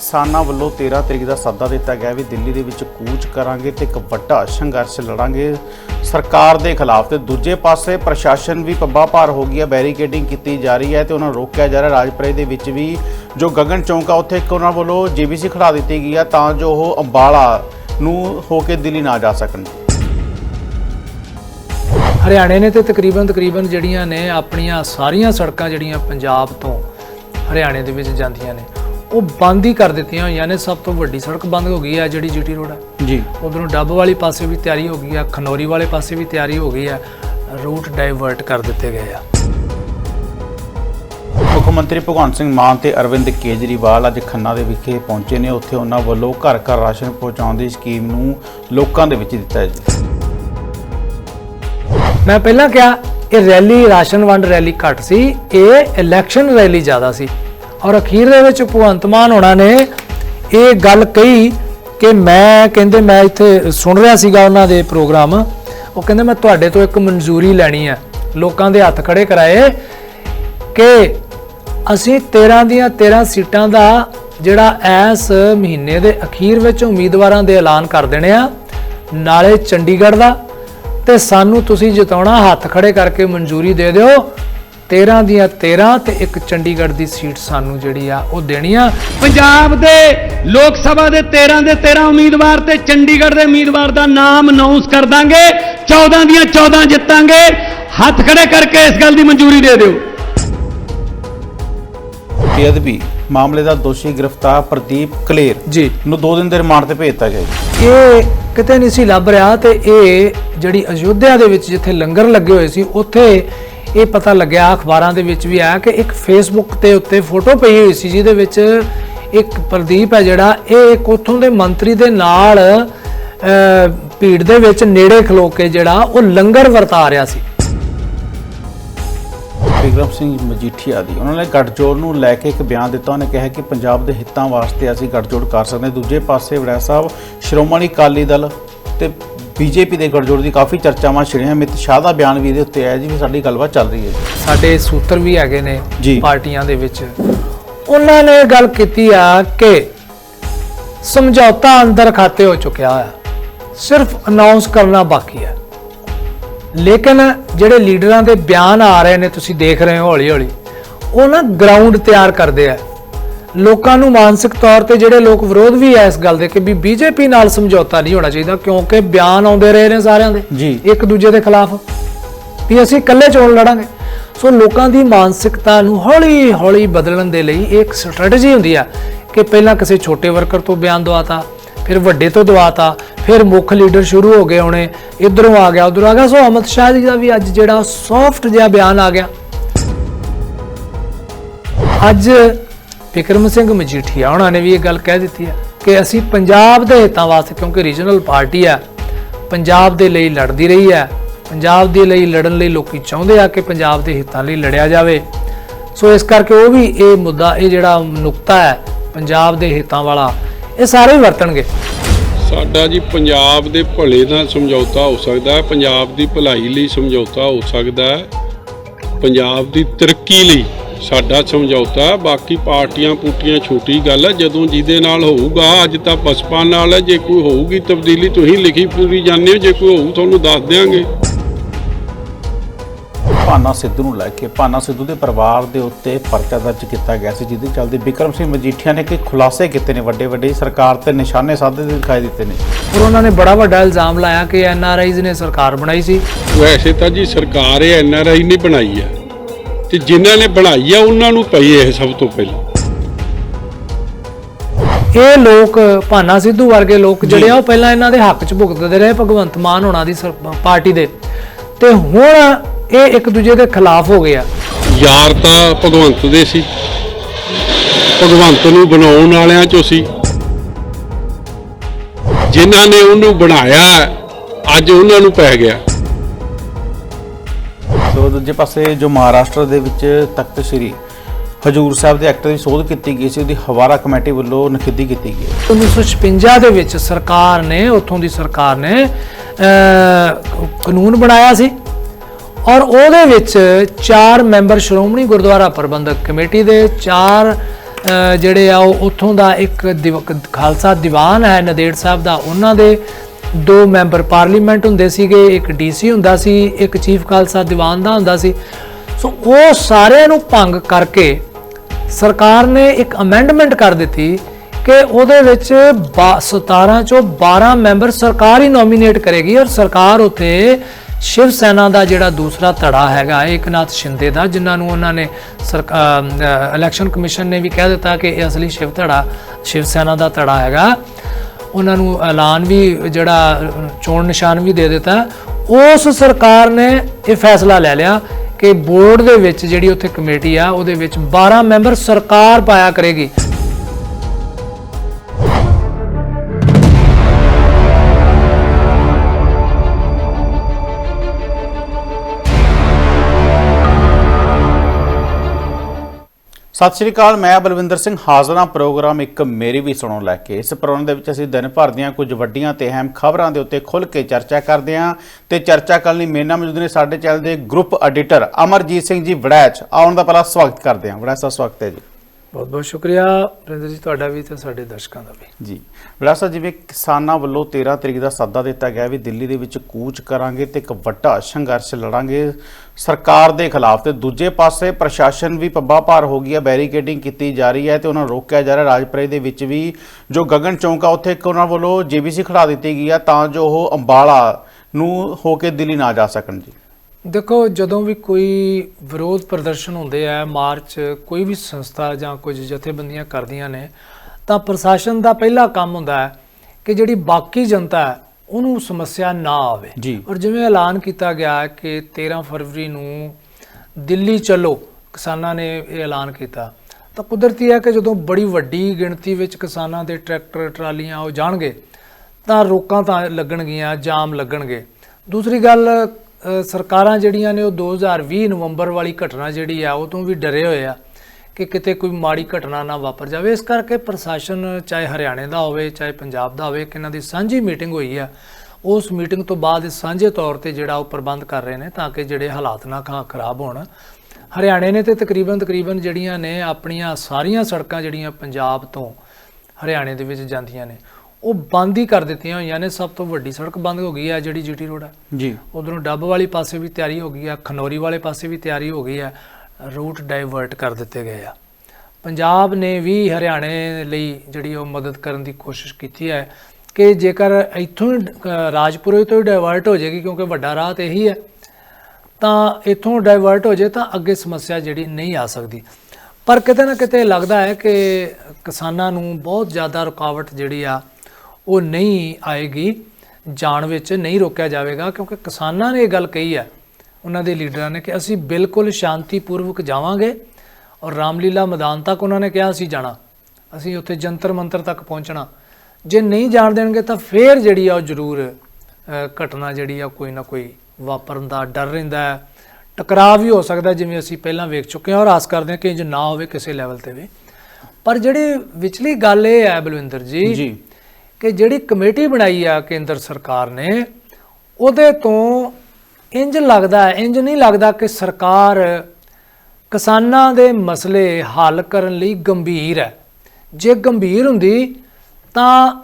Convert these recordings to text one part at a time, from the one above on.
ਕਿਸਾਨਾਂ ਵੱਲੋਂ 13 ਤਰੀਕ ਦਾ ਸੱਦਾ ਦਿੱਤਾ ਗਿਆ ਵੀ ਦਿੱਲੀ ਦੇ ਵਿੱਚ ਕੂਚ ਕਰਾਂਗੇ ਤੇ ਇੱਕ ਵੱਡਾ ਸੰਘਰਸ਼ ਲੜਾਂਗੇ। ਸਰਕਾਰ ਦੇ ਖਿਲਾਫ ਤੇ ਦੂਜੇ ਪਾਸੇ ਪ੍ਰਸ਼ਾਸਨ ਵੀ ਪੱਬਾ ਭਾਰ ਹੋ ਗਿਆ ਬੈਰੀਕੇਡਿੰਗ ਕੀਤੀ ਜਾ ਰਹੀ ਹੈ ਤੇ ਉਹਨਾਂ ਨੂੰ ਰੋਕਿਆ ਜਾ ਰਿਹਾ। ਰਾਜਪੁਰੇ ਦੇ ਵਿੱਚ ਵੀ ਜੋ ਗਗਨ ਚੌਂਕ ਆ ਉੱਥੇ ਇੱਕ ਉਹਨਾਂ ਵੱਲੋਂ ਜੀਬੀਸੀ ਖੜਾ ਦਿੱਤੀ ਗਈ ਆ ਤਾਂ ਜੋ ਉਹ ਅੰਬਾਲਾ ਨੂੰ ਹੋ ਕੇ ਦਿੱਲੀ ਨਾ ਜਾ ਸਕਣ। ਹਰਿਆਣੇ ਨੇ ਤੇ ਤਕਰੀਬਨ ਤਕਰੀਬਨ ਜਿਹੜੀਆਂ ਨੇ ਆਪਣੀਆਂ ਸਾਰੀਆਂ ਸੜਕਾਂ ਜਿਹੜੀਆਂ ਪੰਜਾਬ ਤੋਂ ਹਰਿਆਣੇ ਦੇ ਵਿੱਚ ਜਾਂਦੀਆਂ ਨੇ ਉਹ ਬੰਦ ਹੀ ਕਰ ਦਿੱਤੀਆਂ ਹੋਈਆਂ ਨੇ। ਸਭ ਤੋਂ ਵੱਡੀ ਸੜਕ ਬੰਦ ਹੋ ਗਈ ਹੈ ਜਿਹੜੀ ਜੀਟੀ ਰੋਡ ਹੈ ਜੀ। ਉਧਰੋਂ ਡੱਬ ਵਾਲੀ ਪਾਸੇ ਵੀ ਤਿਆਰੀ ਹੋ ਗਈ ਹੈ ਖਨੌਰੀ ਵਾਲੇ ਪਾਸੇ ਵੀ ਤਿਆਰੀ ਹੋ ਗਈ ਹੈ ਰੂਟ ਡਾਈਵਰਟ ਕਰ ਦਿੱਤੇ ਗਏ ਆ। ਮੁੱਖ ਮੰਤਰੀ ਭਗਵੰਤ ਸਿੰਘ ਮਾਨ ਤੇ ਅਰਵਿੰਦ ਕੇਜਰੀਵਾਲ ਅੱਜ ਖੰਨਾ ਦੇ ਵਿਖੇ ਪਹੁੰਚੇ ਨੇ। ਉੱਥੇ ਉਹਨਾਂ ਵੱਲੋਂ ਘਰ ਘਰ ਰਾਸ਼ਨ ਪਹੁੰਚਾਉਣ ਦੀ ਸਕੀਮ ਨੂੰ ਲੋਕਾਂ ਦੇ ਵਿੱਚ ਦਿੱਤਾ ਜੀ। ਮੈਂ ਪਹਿਲਾਂ ਕਿਹਾ ਇਹ ਰੈਲੀ ਰਾਸ਼ਨ ਵੰਡ ਰੈਲੀ ਘੱਟ ਸੀ ਇਹ ਇਲੈਕਸ਼ਨ ਰੈਲੀ ਜ਼ਿਆਦਾ ਸੀ। ਔਰ ਅਖੀਰ ਦੇ ਵਿੱਚ ਭਗਵੰਤ ਮਾਨ ਹੋਣਾ ਨੇ ਇਹ ਗੱਲ ਕਹੀ ਕਿ ਮੈਂ, ਕਹਿੰਦੇ ਮੈਂ ਇੱਥੇ ਸੁਣ ਰਿਹਾ ਸੀਗਾ ਉਹਨਾਂ ਦੇ ਪ੍ਰੋਗਰਾਮ, ਉਹ ਕਹਿੰਦੇ ਮੈਂ ਤੁਹਾਡੇ ਤੋਂ ਇੱਕ ਮਨਜ਼ੂਰੀ ਲੈਣੀ ਹੈ। ਲੋਕਾਂ ਦੇ ਹੱਥ ਖੜੇ ਕਰਾਏ ਕਿ ਅਸੀਂ 13 ਦੀਆਂ 13 ਸੀਟਾਂ ਦਾ ਜਿਹੜਾ ਇਸ ਮਹੀਨੇ ਦੇ ਅਖੀਰ ਵਿੱਚ ਉਮੀਦਵਾਰਾਂ ਦੇ ਐਲਾਨ ਕਰ ਦੇਣੇ ਆ, ਨਾਲੇ ਚੰਡੀਗੜ੍ਹ ਦਾ, ਤੇ ਸਾਨੂੰ ਤੁਸੀਂ ਜਿਤਾਉਣਾ, ਹੱਥ ਖੜੇ ਕਰਕੇ ਮਨਜ਼ੂਰੀ ਦੇ ਦਿਓ। 13 ਦੀਆਂ 13 ਤੇ ਇੱਕ ਚੰਡੀਗੜ੍ਹ ਦੀ ਸੀਟ ਸਾਨੂੰ ਜਿਹੜੀ ਆ ਉਹ ਦੇਣੀ ਆ। ਪੰਜਾਬ ਦੇ ਲੋਕ ਸਭਾ ਦੇ 13 ਦੇ 13 ਉਮੀਦਵਾਰ ਤੇ ਚੰਡੀਗੜ੍ਹ ਦੇ ਉਮੀਦਵਾਰ ਦਾ ਨਾਮ ਅਨਾਉਂਸ ਕਰ ਦਾਂਗੇ। 14 ਦੀਆਂ 14 ਜਿੱਤਾਂਗੇ। ਹੱਥ ਖੜੇ ਕਰਕੇ ਇਸ ਗੱਲ ਦੀ ਮਨਜ਼ੂਰੀ ਦੇ ਦਿਓ। ਬੇਅਦਬੀ ਮਾਮਲੇ ਦਾ ਦੋਸ਼ੀ ਗ੍ਰਿਫਤਾਰ ਪ੍ਰਦੀਪ ਕਲੇਰ ਜੀ। ਨੂੰ 2 ਦਿਨ ਦੇ ਰਿਮਾਂਡ ਤੇ ਭੇਜ ਦਿੱਤਾ ਗਿਆ ਜੀ। ਇਹ ਕਿਤੇ ਨਹੀਂ ਸੀ ਲੱਭ ਰਿਹਾ ਤੇ ਇਹ ਜਿਹੜੀ ਅਯੁੱਧਿਆ ਦੇ ਵਿੱਚ ਜਿੱਥੇ ਲੰਗਰ ਲੱਗੇ ਹੋਏ ਸੀ ਉੱਥੇ ਇਹ ਪਤਾ ਲੱਗਿਆ ਅਖਬਾਰਾਂ ਦੇ ਵਿੱਚ ਵੀ ਆਇਆ ਕਿ ਇੱਕ ਫੇਸਬੁੱਕ ਤੇ ਉੱਤੇ ਫੋਟੋ ਪਈ ਹੋਈ ਸੀ, ਜਿਹਦੇ ਵਿੱਚ ਇੱਕ ਪ੍ਰਦੀਪ ਹੈ ਜਿਹੜਾ, ਇਹ ਇੱਕ ਉੱਥੋਂ ਦੇ ਮੰਤਰੀ ਦੇ ਨਾਲ ਭੀੜ ਦੇ ਵਿੱਚ ਨੇੜੇ ਖਲੋ ਕੇ ਜਿਹੜਾ, ਉਹ ਲੰਗਰ ਵਰਤਾ ਰਿਹਾ ਸੀ। ਬਿਕਰਮ ਸਿੰਘ ਮਜੀਠੀਆ ਦੀ, ਉਹਨਾਂ ਨੇ ਗੱਠਜੋੜ ਨੂੰ ਲੈ ਕੇ ਇੱਕ ਬਿਆਨ ਦਿੱਤਾ। ਉਹਨੇ ਕਿਹਾ ਕਿ ਪੰਜਾਬ ਦੇ ਹਿੱਤਾਂ ਵਾਸਤੇ ਅਸੀਂ ਗੱਠਜੋੜ ਕਰ ਸਕਦੇ ਹਾਂ। ਦੂਜੇ ਪਾਸੇ ਵੜਾ ਸਾਹਿਬ, ਸ਼੍ਰੋਮਣੀ ਅਕਾਲੀ ਦਲ ਤੇ ਬੀਜੇਪੀ ਦੇ ਗੱਠਜੋੜ ਦੀ ਕਾਫੀ ਚਰਚਾਵਾਂ ਛਿੜੀਆਂ। ਅਮਿਤ ਸ਼ਾਹ ਦਾ ਬਿਆਨ ਵੀ ਇਹਦੇ ਉੱਤੇ ਆਇਆ ਜੀ ਵੀ ਸਾਡੀ ਗੱਲਬਾਤ ਚੱਲ ਰਹੀ ਹੈ ਜੀ। ਸਾਡੇ ਸੂਤਰ ਵੀ ਹੈਗੇ ਨੇ ਜੀ। ਪਾਰਟੀਆਂ ਦੇ ਵਿੱਚ। ਉਹਨਾਂ ਨੇ ਗੱਲ ਕੀਤੀ ਆ ਕਿ ਸਮਝੌਤਾ ਅੰਦਰ ਖਾਤੇ ਹੋ ਚੁੱਕਿਆ ਹੈ ਸਿਰਫ ਅਨਾਉਂਸ ਕਰਨਾ ਬਾਕੀ ਹੈ ਲੇਕਿਨ ਜਿਹੜੇ ਲੀਡਰਾਂ ਦੇ ਬਿਆਨ ਆ ਰਹੇ ਨੇ ਤੁਸੀਂ ਦੇਖ ਰਹੇ ਹੋ ਹੌਲੀ ਹੌਲੀ ਉਹ ਨਾ ਗਰਾਊਂਡ ਤਿਆਰ ਕਰਦੇ ਆ। ਲੋਕਾਂ ਨੂੰ ਮਾਨਸਿਕ ਤੌਰ ਤੇ ਜਿਹੜੇ ਲੋਕ ਵਿਰੋਧ ਵੀ ਐ ਇਸ ਗੱਲ ਦੇ ਕਿ ਵੀ ਬੀਜੇਪੀ ਨਾਲ ਸਮਝੌਤਾ ਨਹੀਂ ਹੋਣਾ ਚਾਹੀਦਾ ਕਿਉਂਕਿ ਬਿਆਨ ਆਉਂਦੇ ਰਹੇ ਨੇ ਸਾਰਿਆਂ ਦੇ ਜੀ। ਇੱਕ ਦੂਜੇ ਦੇ ਖਿਲਾਫ ਵੀ ਅਸੀਂ ਇਕੱਲੇ ਚੋਣ ਲੜਾਂਗੇ। ਸੋ ਲੋਕਾਂ ਦੀ ਮਾਨਸਿਕਤਾ ਨੂੰ ਹੌਲੀ ਹੌਲੀ ਬਦਲਣ ਦੇ ਲਈ ਇੱਕ ਸਟ੍ਰੈਟਜੀ ਹੁੰਦੀ ਆ ਕਿ ਪਹਿਲਾਂ ਕਿਸੇ ਛੋਟੇ ਵਰਕਰ ਤੋਂ ਬਿਆਨ ਦਵਾਤਾ ਫਿਰ ਵੱਡੇ ਤੋਂ ਦਵਾਤਾ ਫਿਰ ਮੁੱਖ ਲੀਡਰ ਸ਼ੁਰੂ ਹੋ ਗਏ ਹੋਣੇ ਇਧਰੋਂ ਆ ਗਿਆ ਉਧਰੋਂ ਆ ਗਿਆ। ਸੋ ਅਮਿਤ ਸ਼ਾਹ ਜੀ ਦਾ ਵੀ ਅੱਜ ਜਿਹੜਾ ਸੌਫਟ ਜਿਹਾ ਬਿਆਨ ਆ ਗਿਆ। ਅੱਜ ਵਿਕਰਮ ਸਿੰਘ ਮਜੀਠੀਆ, ਉਹਨਾਂ ਨੇ ਵੀ ਇਹ ਗੱਲ ਕਹਿ ਦਿੱਤੀ ਹੈ ਕਿ ਅਸੀਂ ਪੰਜਾਬ ਦੇ ਹਿੱਤਾਂ ਵਾਸਤੇ, ਕਿਉਂਕਿ ਰੀਜਨਲ ਪਾਰਟੀ ਆ ਪੰਜਾਬ ਦੇ ਲਈ ਲੜਦੀ ਰਹੀ ਹੈ, ਪੰਜਾਬ ਦੇ ਲਈ ਲੜਨ ਲਈ ਲੋਕੀ ਚਾਹੁੰਦੇ ਆ ਕਿ ਪੰਜਾਬ ਦੇ ਹਿੱਤਾਂ ਲਈ ਲੜਿਆ ਜਾਵੇ। ਸੋ ਇਸ ਕਰਕੇ ਉਹ ਵੀ ਇਹ ਮੁੱਦਾ, ਇਹ ਜਿਹੜਾ ਨੁਕਤਾ ਹੈ ਪੰਜਾਬ ਦੇ ਹਿੱਤਾਂ ਵਾਲਾ, ਇਹ ਸਾਰੇ ਵਰਤਣਗੇ। ਸਾਡਾ ਜੀ ਪੰਜਾਬ ਦੇ ਭਲੇ ਨਾਲ ਸਮਝੌਤਾ ਹੋ ਸਕਦਾ ਹੈ, ਪੰਜਾਬ ਦੀ ਭਲਾਈ ਲਈ ਸਮਝੌਤਾ ਹੋ ਸਕਦਾ ਹੈ, ਪੰਜਾਬ ਦੀ ਤਰੱਕੀ ਲਈ। ਸਾਡਾ ਸਮਝੌਤਾ। ਬਾਕੀ ਪਾਰਟੀਆਂ ਪੂਟੀਆਂ ਛੋਟੀ ਗੱਲ ਹੈ ਜਦੋਂ ਜਿਹਦੇ ਨਾਲ ਹੋਊਗਾ ਅੱਜ ਤਾਂ ਬਸਪਾ ਨਾਲ ਹੈ ਜੇ ਕੋਈ ਹੋਊਗੀ ਤਬਦੀਲੀ ਤੁਸੀਂ ਲਿਖੀ ਪੂਰੀ ਜਾਂਦੇ ਹੋ ਜੇ ਕੋਈ ਹੋਊ ਤੁਹਾਨੂੰ ਦੱਸ ਦਿਆਂਗੇ। ਭਾਨਾ ਸਿੱਧੂ ਨੂੰ ਲੈ ਕੇ ਭਾਨਾ ਸਿੱਧੂ ਦੇ ਪਰਿਵਾਰ ਦੇ ਉੱਤੇ ਪਰਚਾ ਦਰਜ ਕੀਤਾ ਗਿਆ ਸੀ ਜਿਹਦੇ ਚੱਲਦੇ ਵਿਕਰਮ ਸਿੰਘ ਮਜੀਠੀਆ ਨੇ ਕਿ ਖੁਲਾਸੇ ਕੀਤੇ ਨੇ ਵੱਡੇ ਵੱਡੇ ਸਰਕਾਰ ਤੇ ਨਿਸ਼ਾਨੇ ਸਾਧੇ ਦਿਖਾਈ ਦਿੱਤੇ ਨੇ। ਔਰ ਉਹਨਾਂ ਨੇ ਬੜਾ ਵੱਡਾ ਇਲਜ਼ਾਮ ਲਾਇਆ ਕਿ ਐਨਆਰਆਈਜ਼ ਨੇ ਸਰਕਾਰ ਬਣਾਈ ਸੀ। ਵੈਸੇ ਤਾਂ ਜੀ ਸਰਕਾਰ ਇਹ ਐਨਆਰਆਈ ਨਹੀਂ ਬਣਾਈ ਹੈ। ਤੇ ਜਿਨ੍ਹਾਂ ਨੇ ਬਣਾਈ ਆ ਉਹਨਾਂ ਨੂੰ ਪਈ ਇਹ ਸਭ ਤੋਂ ਪਹਿਲਾਂ। ਇਹ ਲੋਕ ਭਾਨਾ ਸਿੱਧੂ ਵਰਗੇ ਲੋਕ ਜਿਹੜੇ ਆ ਉਹ ਪਹਿਲਾਂ ਇਹਨਾਂ ਦੇ ਹੱਕ 'ਚ ਭੁਗਤਦੇ ਰਹੇ ਭਗਵੰਤ ਮਾਨ ਹੋਣਾ ਦੀ ਪਾਰਟੀ ਦੇ। ਤੇ ਹੁਣ ਇਹ ਇੱਕ ਦੂਜੇ ਦੇ ਖਿਲਾਫ ਹੋ ਗਏ ਆ। ਯਾਰ ਤਾਂ ਭਗਵੰਤ ਦੇ ਸੀ। ਭਗਵੰਤ ਨੂੰ ਬਣਾਉਣ ਵਾਲਿਆਂ ਚੋਂ ਸੀ। ਜਿਨ੍ਹਾਂ ਨੇ ਉਹਨੂੰ ਬਣਾਇਆ ਅੱਜ ਉਹਨਾਂ ਨੂੰ ਪੈ ਗਿਆ। ਦੂਜੇ ਪਾਸੇ ਜੋ ਮਹਾਰਾਸ਼ਟਰ ਦੇ ਵਿੱਚ ਤਖਤ ਸ੍ਰੀ ਹਜੂਰ ਸਾਹਿਬ ਦੇ ਐਕਟ ਦੀ ਸੋਧ ਕੀਤੀ ਗਈ ਸੀ, ਉਹਦੀ ਹਵਾਰਾ ਕਮੇਟੀ ਵੱਲੋਂ ਨਖਿੱਧੀ ਕੀਤੀ ਗਈ ਹੈ। 1956 ਦੇ ਵਿੱਚ ਸਰਕਾਰ ਨੇ, ਉੱਥੋਂ ਦੀ ਸਰਕਾਰ ਨੇ ਕਾਨੂੰਨ ਬਣਾਇਆ ਸੀ ਔਰ ਉਹਦੇ ਵਿੱਚ ਚਾਰ ਮੈਂਬਰ ਸ਼੍ਰੋਮਣੀ ਗੁਰਦੁਆਰਾ ਪ੍ਰਬੰਧਕ ਕਮੇਟੀ ਦੇ, ਚਾਰ ਜਿਹੜੇ ਆ ਉਹ ਉੱਥੋਂ ਦਾ ਇੱਕ ਦਿਵ- ਖਾਲਸਾ ਦੀਵਾਨ ਹੈ ਨਦੇੜ ਸਾਹਿਬ ਦਾ, ਉਹਨਾਂ ਦੇ ਦੋ ਮੈਂਬਰ ਪਾਰਲੀਮੈਂਟ ਹੁੰਦੇ ਸੀਗੇ, ਇੱਕ ਡੀਸੀ ਹੁੰਦਾ ਸੀ, ਇੱਕ ਚੀਫ ਖਾਲਸਾ ਦੀਵਾਨ ਦਾ ਹੁੰਦਾ ਸੀ। ਸੋ ਉਹ ਸਾਰਿਆਂ ਨੂੰ ਭੰਗ ਕਰਕੇ ਸਰਕਾਰ ਨੇ ਇੱਕ ਅਮੈਂਡਮੈਂਟ ਕਰ ਦਿੱਤੀ ਕਿ ਉਹਦੇ ਵਿੱਚ ਬਾ- 17 ਚੋਂ 12 ਮੈਂਬਰ ਸਰਕਾਰ ਹੀ ਨੋਮੀਨੇਟ ਕਰੇਗੀ ਔਰ ਸਰਕਾਰ ਉਤੇ ਸ਼ਿਵ ਸੈਨਾ ਦਾ ਜਿਹੜਾ ਦੂਸਰਾ ਧੜਾ ਹੈਗਾ, ਏਕਨਾਥ ਸ਼ਿੰਦੇ ਦਾ, ਜਿਨ੍ਹਾਂ ਨੂੰ ਉਹਨਾਂ ਨੇ ਸਰਕਾਰ ਇਲੈਕਸ਼ਨ ਕਮਿਸ਼ਨ ਨੇ ਵੀ ਕਹਿ ਦਿੱਤਾ ਕਿ ਇਹ ਅਸਲੀ ਸ਼ਿਵ ਧੜਾ, ਸ਼ਿਵ ਸੈਨਾ ਦਾ ਧੜਾ ਹੈਗਾ। ਉਹਨਾਂ ਨੂੰ ਐਲਾਨ ਵੀ, ਜਿਹੜਾ ਚੋਣ ਨਿਸ਼ਾਨ ਵੀ ਦੇ ਦਿੱਤਾ। ਉਸ ਸਰਕਾਰ ਨੇ ਇਹ ਫੈਸਲਾ ਲੈ ਲਿਆ ਕਿ ਬੋਰਡ ਦੇ ਵਿੱਚ ਜਿਹੜੀ ਉੱਥੇ ਕਮੇਟੀ ਆ, ਉਹਦੇ ਵਿੱਚ 12 ਮੈਂਬਰ ਸਰਕਾਰ ਪਾਇਆ ਕਰੇਗੀ। ਸਤਿ ਸ਼੍ਰੀ ਅਕਾਲ, ਮੈਂ ਬਲਵਿੰਦਰ ਸਿੰਘ ਹਾਜ਼ਰਾਂ ਪ੍ਰੋਗਰਾਮ ਇੱਕ ਮੇਰੀ ਵੀ ਸੁਣੋ ਲੈ ਕੇ। ਇਸ ਪ੍ਰੋਗਰਾਮ ਦੇ ਵਿੱਚ ਅਸੀਂ ਦਿਨ ਭਰ ਦੀਆਂ ਕੁਝ ਵੱਡੀਆਂ ਤੇ ਅਹਿਮ ਖਬਰਾਂ ਦੇ ਉੱਤੇ ਖੁੱਲ੍ਹ ਕੇ ਚਰਚਾ ਕਰਦੇ ਹਾਂ। ਤੇ ਚਰਚਾ ਕਰਨ ਲਈ ਮੇਰੇ ਨਾਲ ਮੌਜੂਦ ਨੇ ਸਾਡੇ ਚੈਨਲ ਦੇ ਗਰੁੱਪ ਐਡੀਟਰ ਅਮਰਜੀਤ ਸਿੰਘ ਜੀ ਵੜੈਚ। ਆਉਣ ਦਾ ਪਹਿਲਾ ਸਵਾਗਤ ਕਰਦੇ ਹਾਂ। ਵੜੈਚ ਦਾ ਸਵਾਗਤ ਹੈ ਜੀ। ਬਹੁਤ ਬਹੁਤ ਸ਼ੁਕਰੀਆ। ਪ੍ਰਿੰਦਰ ਜੀ, ਤੁਹਾਡਾ ਵੀ ਤੇ ਸਾਡੇ ਦਰਸ਼ਕਾਂ ਦਾ ਵੀ। ਜੀ। ਵੜੈਚ ਜਿਵੇਂ ਕਿਸਾਨਾਂ ਵੱਲੋਂ 13 ਤਰੀਕ ਦਾ ਸੱਦਾ ਦਿੱਤਾ ਗਿਆ ਵੀ ਦਿੱਲੀ ਦੇ ਵਿੱਚ ਕੂਚ ਕਰਾਂਗੇ ਤੇ ਇੱਕ ਵੱਡਾ ਸੰਘਰਸ਼ ਲੜਾਂਗੇ, ਸਰਕਾਰ ਦੇ ਖਿਲਾਫ ਤੇ ਦੂਜੇ ਪਾਸੇ ਪ੍ਰਸ਼ਾਸਨ ਵੀ ਪੱਬਾ ਭਾਰ ਹੋ ਗਿਆ ਬੈਰੀਕੇਡਿੰਗ ਕੀਤੀ ਜਾ ਰਹੀ ਹੈ ਤੇ ਉਹਨਾਂ ਨੂੰ ਰੋਕਿਆ ਜਾ ਰਿਹਾ। ਰਾਜਪੁਰੇ ਦੇ ਵਿੱਚ ਵੀ ਜੋ ਗਗਨ ਚੌਂਕ ਆ, ਉੱਥੇ ਇੱਕ ਉਹਨਾਂ ਵੱਲੋਂ ਜੀਬੀਸੀ ਖੜਾ ਦਿੱਤੀ ਗਈ ਆ ਤਾਂ ਜੋ ਉਹ ਅੰਬਾਲਾ ਨੂੰ ਹੋ ਕੇ ਦਿੱਲੀ ਨਾ ਜਾ ਸਕਣ ਜੀ। ਦੇਖੋ ਜਦੋਂ ਵੀ ਕੋਈ ਵਿਰੋਧ ਪ੍ਰਦਰਸ਼ਨ ਹੁੰਦੇ ਆ ਮਾਰਚ ਕੋਈ ਵੀ ਸੰਸਥਾ ਜਾਂ ਕੁਝ ਜਥੇਬੰਦੀਆਂ ਕਰਦੀਆਂ ਨੇ ਤਾਂ ਪ੍ਰਸ਼ਾਸਨ ਦਾ ਪਹਿਲਾ ਕੰਮ ਹੁੰਦਾ ਹੈ ਕਿ ਜਿਹੜੀ ਬਾਕੀ ਜਨਤਾ ਹੈ ਉਹਨੂੰ ਸਮੱਸਿਆ ਨਾ ਆਵੇ। ਔਰ ਜਿਵੇਂ ਐਲਾਨ ਕੀਤਾ ਗਿਆ ਕਿ 13 ਫਰਵਰੀ ਨੂੰ ਦਿੱਲੀ ਚੱਲੋ ਕਿਸਾਨਾਂ ਨੇ ਇਹ ਐਲਾਨ ਕੀਤਾ। ਤਾਂ ਕੁਦਰਤੀ ਹੈ ਕਿ ਜਦੋਂ ਬੜੀ ਵੱਡੀ ਗਿਣਤੀ ਵਿੱਚ ਕਿਸਾਨਾਂ ਦੇ ਟਰੈਕਟਰ ਟਰਾਲੀਆਂ ਉਹ ਜਾਣਗੇ ਤਾਂ ਰੋਕਾਂ ਤਾਂ ਲੱਗਣਗੀਆਂ ਜਾਮ ਲੱਗਣਗੇ। ਦੂਸਰੀ ਗੱਲ ਸਰਕਾਰਾਂ ਜਿਹੜੀਆਂ ਨੇ ਉਹ 2020 ਨਵੰਬਰ ਵਾਲੀ ਘਟਨਾ ਜਿਹੜੀ ਆ, ਉਹ ਤੋਂ ਵੀ ਡਰੇ ਹੋਏ ਆ ਕਿ ਕਿਤੇ ਕੋਈ ਮਾੜੀ ਘਟਨਾ ਨਾ ਵਾਪਰ ਜਾਵੇ। ਇਸ ਕਰਕੇ ਪ੍ਰਸ਼ਾਸਨ ਚਾਹੇ ਹਰਿਆਣੇ ਦਾ ਹੋਵੇ, ਚਾਹੇ ਪੰਜਾਬ ਦਾ ਹੋਵੇ ਕਿ ਇਹਨਾਂ ਦੀ ਸਾਂਝੀ ਮੀਟਿੰਗ ਹੋਈ ਆ। ਉਸ ਮੀਟਿੰਗ ਤੋਂ ਬਾਅਦ ਇਹ ਸਾਂਝੇ ਤੌਰ ਤੇ ਜਿਹੜਾ ਉਹ ਪ੍ਰਬੰਧ ਕਰ ਰਹੇ ਨੇ ਤਾਂ ਕਿ ਜਿਹੜੇ ਹਾਲਾਤ ਨਾ ਖਾ- ਖਰਾਬ ਹੋਣ। ਹਰਿਆਣੇ ਨੇ ਤੇ ਤਕਰੀਬਨ ਤਕਰੀਬਨ ਜਿਹੜੀਆਂ ਨੇ ਆਪਣੀਆਂ ਸਾਰੀਆਂ ਸੜਕਾਂ ਜਿਹੜੀਆਂ ਪੰਜਾਬ ਤੋਂ ਹਰਿਆਣੇ ਦੇ ਵਿੱਚ ਜਾਂਦੀਆਂ ਨੇ ਉਹ ਬੰਦ ਹੀ ਕਰ ਦਿੱਤੀਆਂ ਹੋਈਆਂ ਨੇ। ਸਭ ਤੋਂ ਵੱਡੀ ਸੜਕ ਬੰਦ ਹੋ ਗਈ ਹੈ ਜਿਹੜੀ ਜੀਟੀ ਰੋਡ ਹੈ। ਜੀ। ਉਧਰੋਂ ਡੱਬ ਵਾਲੀ ਪਾਸੇ ਵੀ ਤਿਆਰੀ ਹੋ ਗਈ ਆ ਖਨੌਰੀ ਵਾਲੇ ਪਾਸੇ ਵੀ ਤਿਆਰੀ ਹੋ ਗਈ ਆ ਰੂਟ ਡਾਈਵਰਟ ਕਰ ਦਿੱਤੇ ਗਏ ਆ। ਪੰਜਾਬ ਨੇ ਵੀ ਹਰਿਆਣੇ ਲਈ ਜਿਹੜੀ ਉਹ ਮਦਦ ਕਰਨ ਦੀ ਕੋਸ਼ਿਸ਼ ਕੀਤੀ ਹੈ ਕਿ ਜੇਕਰ ਇੱਥੋਂ ਹੀ ਰਾਜਪੁਰੇ ਤੋਂ ਹੀ ਡਾਈਵਰਟ ਹੋ ਜਾਏਗੀ ਕਿਉਂਕਿ ਵੱਡਾ ਰਾਹ ਤੇ ਇਹੀ ਹੈ ਤਾਂ ਇੱਥੋਂ ਡਾਈਵਰਟ ਹੋ ਜਾਏ ਤਾਂ ਅੱਗੇ ਸਮੱਸਿਆ ਜਿਹੜੀ ਨਹੀਂ ਆ ਸਕਦੀ। ਪਰ ਕਿਤੇ ਨਾ ਕਿਤੇ ਲੱਗਦਾ ਹੈ ਕਿ ਕਿਸਾਨਾਂ ਨੂੰ ਬਹੁਤ ਜ਼ਿਆਦਾ ਰੁਕਾਵਟ ਜਿਹੜੀ ਆ ਉਹ ਨਹੀਂ ਆਏਗੀ, ਜਾਣ ਵਿੱਚ ਨਹੀਂ ਰੋਕਿਆ ਜਾਵੇਗਾ, ਕਿਉਂਕਿ ਕਿਸਾਨਾਂ ਨੇ ਇਹ ਗੱਲ ਕਹੀ ਹੈ, ਉਹਨਾਂ ਦੇ ਲੀਡਰਾਂ ਨੇ ਕਿ ਅਸੀਂ ਬਿਲਕੁਲ ਸ਼ਾਂਤੀਪੂਰਵਕ ਜਾਵਾਂਗੇ ਔਰ ਰਾਮਲੀਲਾ ਮੈਦਾਨ ਤੱਕ ਉਹਨਾਂ ਨੇ ਕਿਹਾ ਅਸੀਂ ਜਾਣਾ, ਅਸੀਂ ਉੱਥੇ ਜੰਤਰ ਮੰਤਰ ਤੱਕ ਪਹੁੰਚਣਾ। ਜੇ ਨਹੀਂ ਜਾਣ ਦੇਣਗੇ ਤਾਂ ਫੇਰ ਜਿਹੜੀ ਆ ਉਹ ਜ਼ਰੂਰ ਘਟਨਾ ਜਿਹੜੀ ਆ ਕੋਈ ਨਾ ਕੋਈ ਵਾਪਰਨ ਦਾ ਡਰ ਰਹਿੰਦਾ ਹੈ। ਟਕਰਾਅ ਵੀ ਹੋ ਸਕਦਾ ਜਿਵੇਂ ਅਸੀਂ ਪਹਿਲਾਂ ਵੇਖ ਚੁੱਕੇ ਹਾਂ ਔਰ ਆਸ ਕਰਦੇ ਹਾਂ ਕਿ ਇੰਜ ਨਾ ਹੋਵੇ ਕਿਸੇ ਲੈਵਲ ਤੇ ਵੀ। ਪਰ ਜਿਹੜੇ ਵਿਚਲੀ ਗੱਲ ਇਹ ਹੈ ਬਲਵਿੰਦਰ ਜੀ ਜੀ। ਕਿ ਜਿਹੜੀ ਕਮੇਟੀ ਬਣਾਈ ਆ ਕੇਂਦਰ ਸਰਕਾਰ ਨੇ, ਉਹਦੇ ਤੋਂ ਇੰਜ ਲੱਗਦਾ ਹੈ ਇੰਜ ਨਹੀਂ ਲੱਗਦਾ ਕਿ ਸਰਕਾਰ ਕਿਸਾਨਾਂ ਦੇ ਮਸਲੇ ਹੱਲ ਕਰਨ ਲਈ ਗੰਭੀਰ ਹੈ। ਜੇ ਗੰਭੀਰ ਹੁੰਦੀ, ਤਾਂ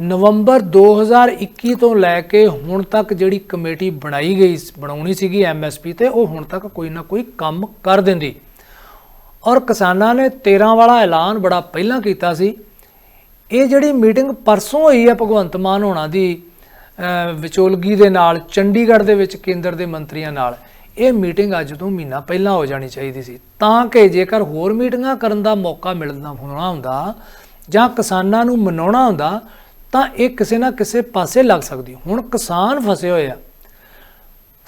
ਨਵੰਬਰ 2021 ਤੋਂ ਲੈ ਕੇ ਹੁਣ ਤੱਕ ਜਿਹੜੀ ਕਮੇਟੀ ਬਣਾਈ ਗਈ, ਬਣਾਉਣੀ ਸੀਗੀ ਐਮਐਸਪੀ ਤੇ, ਉਹ ਹੁਣ ਤੱਕ ਕੋਈ ਨਾ ਕੋਈ ਕੰਮ ਕਰ ਦਿੰਦੀ। ਔਰ ਕਿਸਾਨਾਂ ਨੇ 13 ਵਾਲਾ ਐਲਾਨ ਬੜਾ ਪਹਿਲਾਂ ਕੀਤਾ ਸੀ ਇਹ ਜਿਹੜੀ ਮੀਟਿੰਗ ਪਰਸੋਂ ਹੋਈ ਹੈ ਭਗਵੰਤ ਮਾਨ ਹੋਣਾ ਦੀ ਵਿਚੋਲਗੀ ਦੇ ਨਾਲ, ਚੰਡੀਗੜ੍ਹ ਦੇ ਵਿੱਚ ਕੇਂਦਰ ਦੇ ਮੰਤਰੀਆਂ ਨਾਲ, ਇਹ ਮੀਟਿੰਗ ਅੱਜ ਤੋਂ ਮਹੀਨਾ ਪਹਿਲਾਂ ਹੋ ਜਾਣੀ ਚਾਹੀਦੀ ਸੀ। ਤਾਂ ਕਿ ਜੇਕਰ ਹੋਰ ਮੀਟਿੰਗਾਂ ਕਰਨ ਦਾ ਮੌਕਾ ਮਿਲਦਾ ਹੋਣਾ ਹੁੰਦਾ ਜਾਂ ਕਿਸਾਨਾਂ ਨੂੰ ਮਨਾਉਣਾ ਹੁੰਦਾ, ਤਾਂ ਇਹ ਕਿਸੇ ਨਾ ਕਿਸੇ ਪਾਸੇ ਲੱਗ ਸਕਦੀ। ਹੁਣ ਕਿਸਾਨ ਫਸੇ ਹੋਏ ਆ।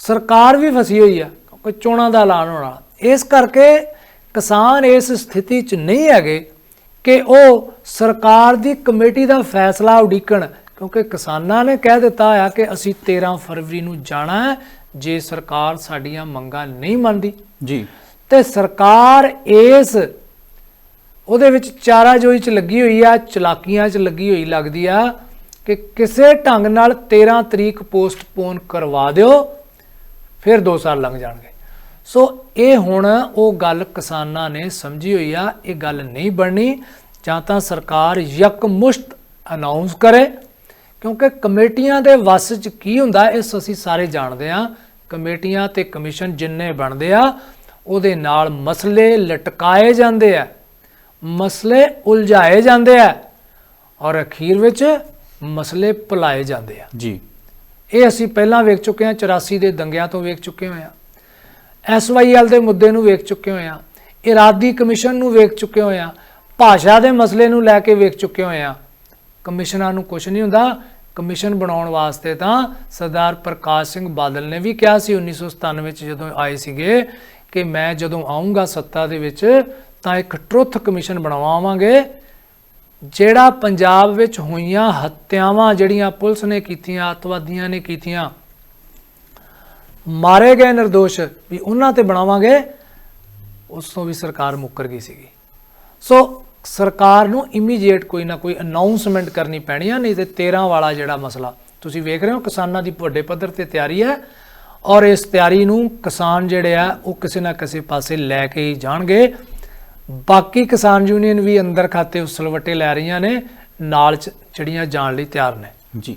ਸਰਕਾਰ ਵੀ ਫਸੀ ਹੋਈ ਆ, ਕਿਉਂਕਿ ਚੋਣਾਂ ਦਾ ਐਲਾਨ ਹੋਣਾ। ਇਸ ਕਰਕੇ ਕਿਸਾਨ ਇਸ ਸਥਿਤੀ 'ਚ ਨਹੀਂ ਹੈਗੇ। ਕਿ ਉਹ ਸਰਕਾਰ ਦੀ ਕਮੇਟੀ ਦਾ ਫੈਸਲਾ ਉਡੀਕਣ ਕਿਉਂਕਿ ਕਿਸਾਨਾਂ ਨੇ ਕਹਿ ਦਿੱਤਾ ਆ ਕਿ ਅਸੀਂ 13 ਫਰਵਰੀ ਨੂੰ ਜਾਣਾ ਹੈ ਜੇ ਸਰਕਾਰ ਸਾਡੀਆਂ ਮੰਗਾਂ ਨਹੀਂ ਮੰਨਦੀ। ਜੀ। ਤੇ ਸਰਕਾਰ ਇਸ ਉਹਦੇ ਵਿੱਚ ਚਾਰਾਜੋਈ ਚ ਲੱਗੀ ਹੋਈ ਆ ਚਲਾਕੀਆਂ ਚ ਲੱਗੀ ਹੋਈ ਲੱਗਦੀ ਆ ਕਿ ਕਿਸੇ ਢੰਗ ਨਾਲ 13 ਤਰੀਕ ਪੋਸਟਪੋਨ ਕਰਵਾ ਦਿਓ ਫਿਰ 2 ਸਾਲ ਲੰਘ ਜਾਣਗੇ। ਸੋ ਇਹ ਹੁਣ ਉਹ ਗੱਲ ਕਿਸਾਨਾਂ ਨੇ ਸਮਝੀ ਹੋਈ ਆ ਇਹ ਗੱਲ ਨਹੀਂ ਬਣਨੀ। ਜਾਂ ਤਾਂ ਸਰਕਾਰ ਯਕਮੁਸ਼ਤ ਅਨਾਉਂਸ ਕਰੇ ਕਿਉਂਕਿ ਕਮੇਟੀਆਂ ਦੇ ਵੱਸ 'ਚ ਕੀ ਹੁੰਦਾ ਇਸ ਅਸੀਂ ਸਾਰੇ ਜਾਣਦੇ ਆ। ਕਮੇਟੀਆਂ ਤੇ ਕਮਿਸ਼ਨ ਜਿੰਨੇ ਬਣਦੇ ਆ ਉਹਦੇ ਨਾਲ ਮਸਲੇ ਲਟਕਾਏ ਜਾਂਦੇ ਆ ਮਸਲੇ ਉਲਝਾਏ ਜਾਂਦੇ ਆ ਔਰ ਅਖੀਰ ਵਿੱਚ ਮਸਲੇ ਭੁਲਾਏ ਜਾਂਦੇ ਆ। ਜੀ। ਇਹ ਅਸੀਂ ਪਹਿਲਾਂ ਵੇਖ ਚੁੱਕੇ ਹਾਂ 84 ਦੇ ਦੰਗਿਆਂ ਤੋਂ ਵੇਖ ਚੁੱਕੇ ਹੋਏ ਹਾਂ ਐਸਵਾਈਐਲ ਦੇ ਮੁੱਦੇ ਨੂੰ ਵੇਖ ਚੁੱਕੇ ਹੋਏ ਹਾਂ ਇਰਾਦੀ ਕਮਿਸ਼ਨ ਨੂੰ ਵੇਖ ਚੁੱਕੇ ਹੋਏ ਹਾਂ ਭਾਸ਼ਾ ਦੇ ਮਸਲੇ ਨੂੰ ਲੈ ਕੇ ਵੇਖ ਚੁੱਕੇ ਹੋਏ ਹਾਂ ਕਮਿਸ਼ਨਾਂ ਨੂੰ ਕੁਝ ਨਹੀਂ ਹੁੰਦਾ। ਕਮਿਸ਼ਨ ਬਣਾਉਣ ਵਾਸਤੇ ਤਾਂ ਸਰਦਾਰ ਪ੍ਰਕਾਸ਼ ਸਿੰਘ ਬਾਦਲ ਨੇ ਵੀ ਕਿਹਾ ਸੀ 1997 ਵਿੱਚ ਜਦੋਂ ਆਏ ਸੀਗੇ ਕਿ ਮੈਂ ਜਦੋਂ ਆਉਂਗਾ ਸੱਤਾ ਦੇ ਵਿੱਚ ਤਾਂ ਇੱਕ ਟਰੁੱਥ ਕਮਿਸ਼ਨ ਬਣਾਵਾਂਗੇ ਜਿਹੜਾ ਪੰਜਾਬ ਵਿੱਚ ਹੋਈਆਂ ਹੱਤਿਆਵਾਂ ਜਿਹੜੀਆਂ ਪੁਲਿਸ ਨੇ ਕੀਤੀਆਂ, ਅੱਤਵਾਦੀਆਂ ਨੇ ਕੀਤੀਆਂ ਮਾਰੇ ਗਏ નિર્ਦੋਸ਼ ਵੀ ਉਹਨਾਂ ਤੇ ਬਣਾਵਾਂਗੇ, ਉਸ ਤੋਂ ਵੀ ਸਰਕਾਰ ਮੁੱਕਰ ਗਈ ਸੀਗੀ। ਸੋ ਸਰਕਾਰ ਨੂੰ ਇਮੀਡੀਏਟ ਕੋਈ ਨਾ ਕੋਈ ਅਨਾਉਂਸਮੈਂਟ ਕਰਨੀ ਪੈਣੀ ਆ, ਨਹੀਂ ਤੇ 13 ਵਾਲਾ ਜਿਹੜਾ ਮਸਲਾ। ਤੁਸੀਂ ਵੇਖ ਰਹੇ ਹੋ ਕਿਸਾਨਾਂ ਦੀ ਵੱਡੇ ਪੱਧਰ ਤੇ ਤਿਆਰੀ ਹੈ ਔਰ ਇਸ ਤਿਆਰੀ ਨੂੰ ਕਿਸਾਨ ਜਿਹੜੇ ਆ, ਉਹ ਕਿਸੇ ਨਾ ਕਿਸੇ ਪਾਸੇ ਲੈ ਕੇ ਹੀ ਜਾਣਗੇ। ਬਾਕੀ ਕਿਸਾਨ ਯੂਨੀਅਨ ਵੀ ਅੰਦਰ ਖਾਤੇ ਉਸਲਵਟੇ ਲੈ ਰਹੀਆਂ ਨੇ, ਨਾਲ ਚੜੀਆਂ ਜਾਣ ਲਈ ਤਿਆਰ ਨੇ। ਜੀ।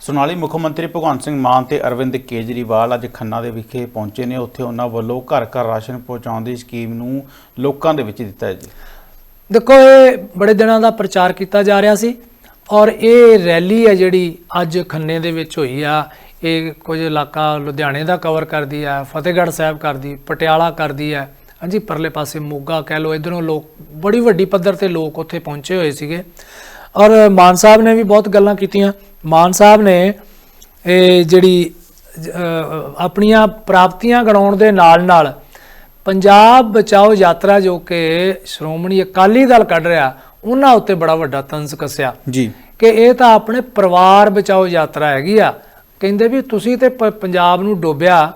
ਸੋਨਾਲੀ ਮੁੱਖ ਮੰਤਰੀ ਭਗਵੰਤ ਸਿੰਘ ਮਾਨ ਤੇ ਅਰਵਿੰਦ ਕੇਜਰੀਵਾਲ ਅੱਜ ਖੰਨਾ ਦੇ ਵਿਖੇ ਪਹੁੰਚੇ ਨੇ। ਉੱਥੇ ਉਹਨਾਂ ਵੱਲੋਂ ਘਰ ਘਰ ਰਾਸ਼ਨ ਪਹੁੰਚਾਉਣ ਦੀ ਸਕੀਮ ਨੂੰ ਲੋਕਾਂ ਦੇ ਵਿੱਚ ਦਿੱਤਾ ਹੈ ਜੀ। ਦੇਖੋ, ਇਹ ਬੜੇ ਦਿਨਾਂ ਦਾ ਪ੍ਰਚਾਰ ਕੀਤਾ ਜਾ ਰਿਹਾ ਸੀ ਔਰ ਇਹ ਰੈਲੀ ਹੈ ਜਿਹੜੀ ਅੱਜ ਖੰਨੇ ਦੇ ਵਿੱਚ ਹੋਈ ਆ। ਇਹ ਕੁਝ ਇਲਾਕਾ ਲੁਧਿਆਣੇ ਦਾ ਕਵਰ ਕਰਦੀ ਆ, ਫਤਿਹਗੜ੍ਹ ਸਾਹਿਬ ਕਰਦੀ, ਪਟਿਆਲਾ ਕਰਦੀ ਆ। ਹਾਂਜੀ, ਪਰਲੇ ਪਾਸੇ ਮੋਗਾ ਕਹਿ ਲੋ ਇਧਰੋਂ ਲੋਕ, ਬੜੀ ਵੱਡੀ ਪੱਧਰ ਤੇ ਲੋਕ ਉੱਥੇ ਪਹੁੰਚੇ ਹੋਏ ਸੀਗੇ। ਔਰ ਮਾਨ ਸਾਹਿਬ ਨੇ ਵੀ ਬਹੁਤ ਗੱਲਾਂ ਕੀਤੀਆਂ। ਮਾਨ ਸਾਹਿਬ ਨੇ ਇਹ ਜਿਹੜੀ ਆਪਣੀਆਂ ਪ੍ਰਾਪਤੀਆਂ ਗਣਾਉਣ ਦੇ ਨਾਲ ਨਾਲ ਪੰਜਾਬ ਬਚਾਓ ਯਾਤਰਾ ਜੋ ਕਿ ਸ਼੍ਰੋਮਣੀ ਅਕਾਲੀ ਦਲ ਕੱਢ ਰਿਹਾ ਉਹਨਾਂ ਉੱਤੇ ਬੜਾ ਵੱਡਾ ਤੰਜ਼ ਕੱਸਿਆ। ਜੀ। ਕਿ ਇਹ ਤਾਂ ਆਪਣੇ ਪਰਿਵਾਰ ਬਚਾਓ ਯਾਤਰਾ ਹੈਗੀ ਆ। ਕਹਿੰਦੇ ਵੀ ਤੁਸੀਂ ਤੇ ਪੰਜਾਬ ਨੂੰ ਡੋਬਿਆ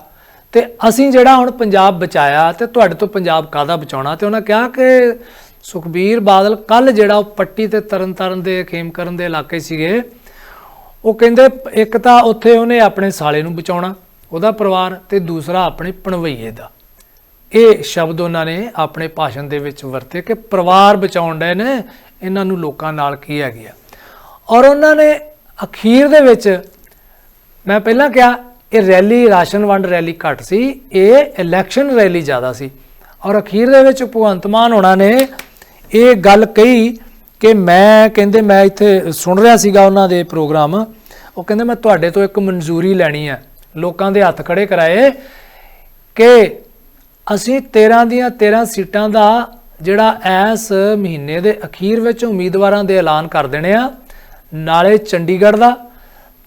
ਤੇ ਅਸੀਂ ਜਿਹੜਾ ਹੁਣ ਪੰਜਾਬ ਬਚਾਇਆ ਤੇ ਤੁਹਾਡੇ ਤੋਂ ਪੰਜਾਬ ਕਾਦਾ ਬਚਾਉਣਾ? ਤੇ ਉਹਨਾਂ ਕਿਹਾ ਕਿ ਸੁਖਬੀਰ ਬਾਦਲ ਕੱਲ ਜਿਹੜਾ ਉਹ ਪੱਟੀ ਤੇ ਤਰਨਤਾਰਨ ਦੇ ਖੇਮਕਰਨ ਦੇ ਇਲਾਕੇ ਸੀਗੇ ਉਹ ਕਹਿੰਦੇ ਇੱਕ ਤਾਂ ਉੱਥੇ ਉਹਨੇ ਆਪਣੇ ਸਾਲੇ ਨੂੰ ਬਚਾਉਣਾ, ਉਹਦਾ ਪਰਿਵਾਰ ਤੇ ਦੂਸਰਾ ਆਪਣੇ ਪਣਵਈਏ ਦਾ। ਇਹ ਸ਼ਬਦ ਉਹਨਾਂ ਨੇ ਆਪਣੇ ਭਾਸ਼ਣ ਦੇ ਵਿੱਚ ਵਰਤੇ ਕਿ ਪਰਿਵਾਰ ਬਚਾਉਣ ਡਏ ਨੇ, ਇਹਨਾਂ ਨੂੰ ਲੋਕਾਂ ਨਾਲ ਕੀ ਹੈਗੀ ਆ। ਔਰ ਉਹਨਾਂ ਨੇ ਅਖੀਰ ਦੇ ਵਿੱਚ ਮੈਂ ਪਹਿਲਾਂ ਕਿਹਾ, ਇਹ ਰੈਲੀ, ਰਾਸ਼ਨ ਵੰਡ ਰੈਲੀ ਘੱਟ ਸੀ, ਇਹ ਇਲੈਕਸ਼ਨ ਰੈਲੀ ਜ਼ਿਆਦਾ ਸੀ। ਔਰ ਅਖੀਰ ਦੇ ਵਿੱਚ ਭਗਵੰਤ ਮਾਨ ਹੋਣਾ ਨੇ ਇਹ ਗੱਲ ਕਹੀ ਕਿ ਮੈਂ ਕਹਿੰਦੇ ਮੈਂ ਇੱਥੇ ਸੁਣ ਰਿਹਾ ਸੀਗਾ ਉਹਨਾਂ ਦੇ ਪ੍ਰੋਗਰਾਮ, ਉਹ ਕਹਿੰਦੇ ਮੈਂ ਤੁਹਾਡੇ ਤੋਂ ਇੱਕ ਮਨਜ਼ੂਰੀ ਲੈਣੀ ਹੈ। ਲੋਕਾਂ ਦੇ ਹੱਥ ਖੜੇ ਕਰਾਏ ਕਿ ਅਸੀਂ 13 ਦੀਆਂ 13 ਸੀਟਾਂ ਦਾ ਜਿਹੜਾ ਇਸ ਮਹੀਨੇ ਦੇ ਅਖੀਰ ਵਿੱਚ ਉਮੀਦਵਾਰਾਂ ਦੇ ਐਲਾਨ ਕਰ ਦੇਣੇ ਆ, ਨਾਲੇ ਚੰਡੀਗੜ੍ਹ ਦਾ,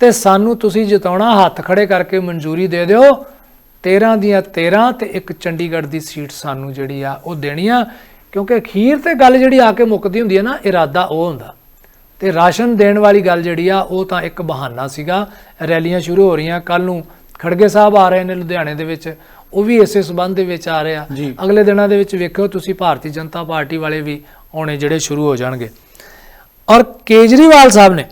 ਤੇ ਸਾਨੂੰ ਤੁਸੀਂ ਜਿਤਾਉਣਾ, ਹੱਥ ਖੜੇ ਕਰਕੇ ਮਨਜ਼ੂਰੀ ਦੇ ਦਿਓ। 13 ਦੀਆਂ 13 ਤੇ ਇੱਕ ਚੰਡੀਗੜ੍ਹ ਦੀ ਸੀਟ ਸਾਨੂੰ ਜਿਹੜੀ ਆ ਉਹ ਦੇਣੀ ਆ। ਕਿਉਂਕਿ ਅਖੀਰ ਤੇ ਗੱਲ ਜਿਹੜੀ ਆ ਕੇ ਮੁੱਕਦੀ ਹੁੰਦੀ ਹੈ ਨਾ ਇਰਾਦਾ ਉਹ ਹੁੰਦਾ। ਤੇ ਰਾਸ਼ਨ ਦੇਣ ਵਾਲੀ ਗੱਲ ਜਿਹੜੀ ਆ ਉਹ ਤਾਂ ਇੱਕ ਬਹਾਨਾ ਸੀਗਾ। ਰੈਲੀਆਂ ਸ਼ੁਰੂ ਹੋ ਰਹੀਆਂ ਕੱਲ ਨੂੰ ਖੜਗੇ ਸਾਹਿਬ ਆ ਰਹੇ ਨੇ ਲੁਧਿਆਣੇ ਦੇ ਵਿੱਚ। ਉਹ ਵੀ ਇਸੇ ਸਬੰਧ ਦੇ ਵਿੱਚ ਆ ਰਹੇ। ਅਗਲੇ ਦਿਨਾਂ ਦੇ ਵਿੱਚ ਵੇਖਿਓ ਤੁਸੀਂ ਭਾਰਤੀ ਜਨਤਾ ਪਾਰਟੀ ਵਾਲੇ ਵੀ ਆਉਣੇ ਜਿਹੜੇ ਸ਼ੁਰੂ ਹੋ ਜਾਣਗੇ। ਔਰ ਕੇਜਰੀਵਾਲ ਸਾਹਿਬ ਨੇ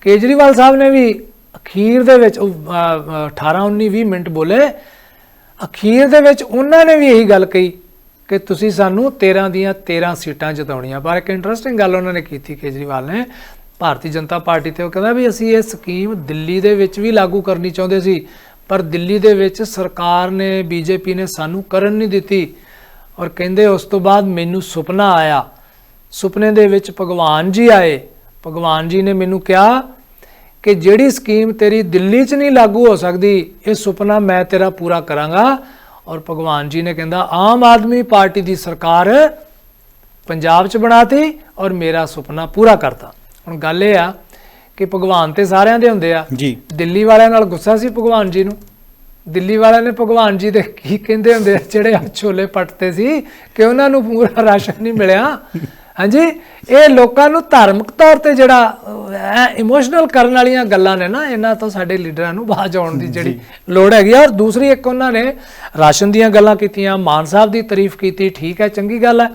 ਕੇਜਰੀਵਾਲ ਸਾਹਿਬ ਨੇ ਵੀ ਅਖੀਰ ਦੇ ਵਿੱਚ ਉਹ, ਅਹ, ਅਹ, 18 19 20 ਮਿੰਟ ਬੋਲੇ। ਅਖੀਰ ਦੇ ਵਿੱਚ ਉਹਨਾਂ ਨੇ ਵੀ ਇਹੀ ਗੱਲ ਕਹੀ ਕਿ ਤੁਸੀਂ ਸਾਨੂੰ 13 ਦੀਆਂ 13 ਸੀਟਾਂ ਜਿਤਾਉਣੀਆਂ। ਪਰ ਇੱਕ ਇੰਟਰਸਟਿੰਗ ਗੱਲ ਉਹਨਾਂ ਨੇ ਕੀਤੀ ਕੇਜਰੀਵਾਲ ਨੇ। ਭਾਰਤੀ ਜਨਤਾ ਪਾਰਟੀ ਤੇ ਉਹ ਕਹਿੰਦਾ ਵੀ ਅਸੀਂ ਇਹ ਸਕੀਮ ਦਿੱਲੀ ਦੇ ਵਿੱਚ ਵੀ ਲਾਗੂ ਕਰਨੀ ਚਾਹੁੰਦੇ ਸੀ, ਪਰ ਦਿੱਲੀ ਦੇ ਵਿੱਚ ਸਰਕਾਰ ਨੇ, ਬੀਜੇਪੀ ਨੇ ਸਾਨੂੰ ਕਰਨ ਨਹੀਂ ਦਿੱਤੀ। ਔਰ ਕਹਿੰਦੇ ਉਸ ਤੋਂ ਬਾਅਦ ਮੈਨੂੰ ਸੁਪਨਾ ਆਇਆ। ਸੁਪਨੇ ਦੇ ਵਿੱਚ ਭਗਵਾਨ ਜੀ ਆਏ। ਭਗਵਾਨ ਜੀ ਨੇ ਮੈਨੂੰ ਕਿਹਾ ਕਿ ਜਿਹੜੀ ਸਕੀਮ ਤੇਰੀ ਦਿੱਲੀ 'ਚ ਨਹੀਂ ਲਾਗੂ ਹੋ ਸਕਦੀ, ਇਹ ਸੁਪਨਾ ਮੈਂ ਤੇਰਾ ਪੂਰਾ ਕਰਾਂਗਾ। ਔਰ ਭਗਵਾਨ ਜੀ ਨੇ ਕਹਿੰਦਾ ਆਮ ਆਦਮੀ ਪਾਰਟੀ ਦੀ ਸਰਕਾਰ ਪੰਜਾਬ 'ਚ ਬਣਾਤੀ ਔਰ ਮੇਰਾ ਸੁਪਨਾ ਪੂਰਾ ਕਰਤਾ। ਹੁਣ ਗੱਲ ਇਹ ਆ ਕਿ ਭਗਵਾਨ ਤੇ ਸਾਰਿਆਂ ਦੇ ਹੁੰਦੇ ਆ। ਜੀ। ਦਿੱਲੀ ਵਾਲਿਆਂ ਨਾਲ ਗੁੱਸਾ ਸੀ ਭਗਵਾਨ ਜੀ ਨੂੰ? ਦਿੱਲੀ ਵਾਲਿਆਂ ਨੇ ਭਗਵਾਨ ਜੀ ਦੇ ਕੀ ਕਹਿੰਦੇ ਹੁੰਦੇ ਜਿਹੜੇ ਛੋਲੇ ਪੱਟਦੇ ਸੀ ਕਿ ਉਹਨਾਂ ਨੂੰ ਪੂਰਾ ਰਾਸ਼ਨ ਨਹੀਂ ਮਿਲਿਆ? ਹਾਂਜੀ ਇਹ ਲੋਕਾਂ ਨੂੰ ਧਾਰਮਿਕ ਤੌਰ ਤੇ ਜਿਹੜਾ ਇਮੋਸ਼ਨਲ ਕਰਨ ਵਾਲੀਆਂ ਗੱਲਾਂ ਨੇ ਨਾ ਇਹਨਾਂ ਤੋਂ ਸਾਡੇ ਲੀਡਰਾਂ ਨੂੰ ਬਾਜ ਆਉਣ ਦੀ ਜਿਹੜੀ ਲੋੜ ਹੈਗੀ ਔਰ ਦੂਸਰੀ ਇੱਕ ਉਹਨਾਂ ਨੇ ਰਾਸ਼ਨ ਦੀਆਂ ਗੱਲਾਂ ਕੀਤੀਆਂ ਮਾਨ ਸਾਹਿਬ ਦੀ ਤਾਰੀਫ ਕੀਤੀ ਠੀਕ ਹੈ ਚੰਗੀ ਗੱਲ ਹੈ।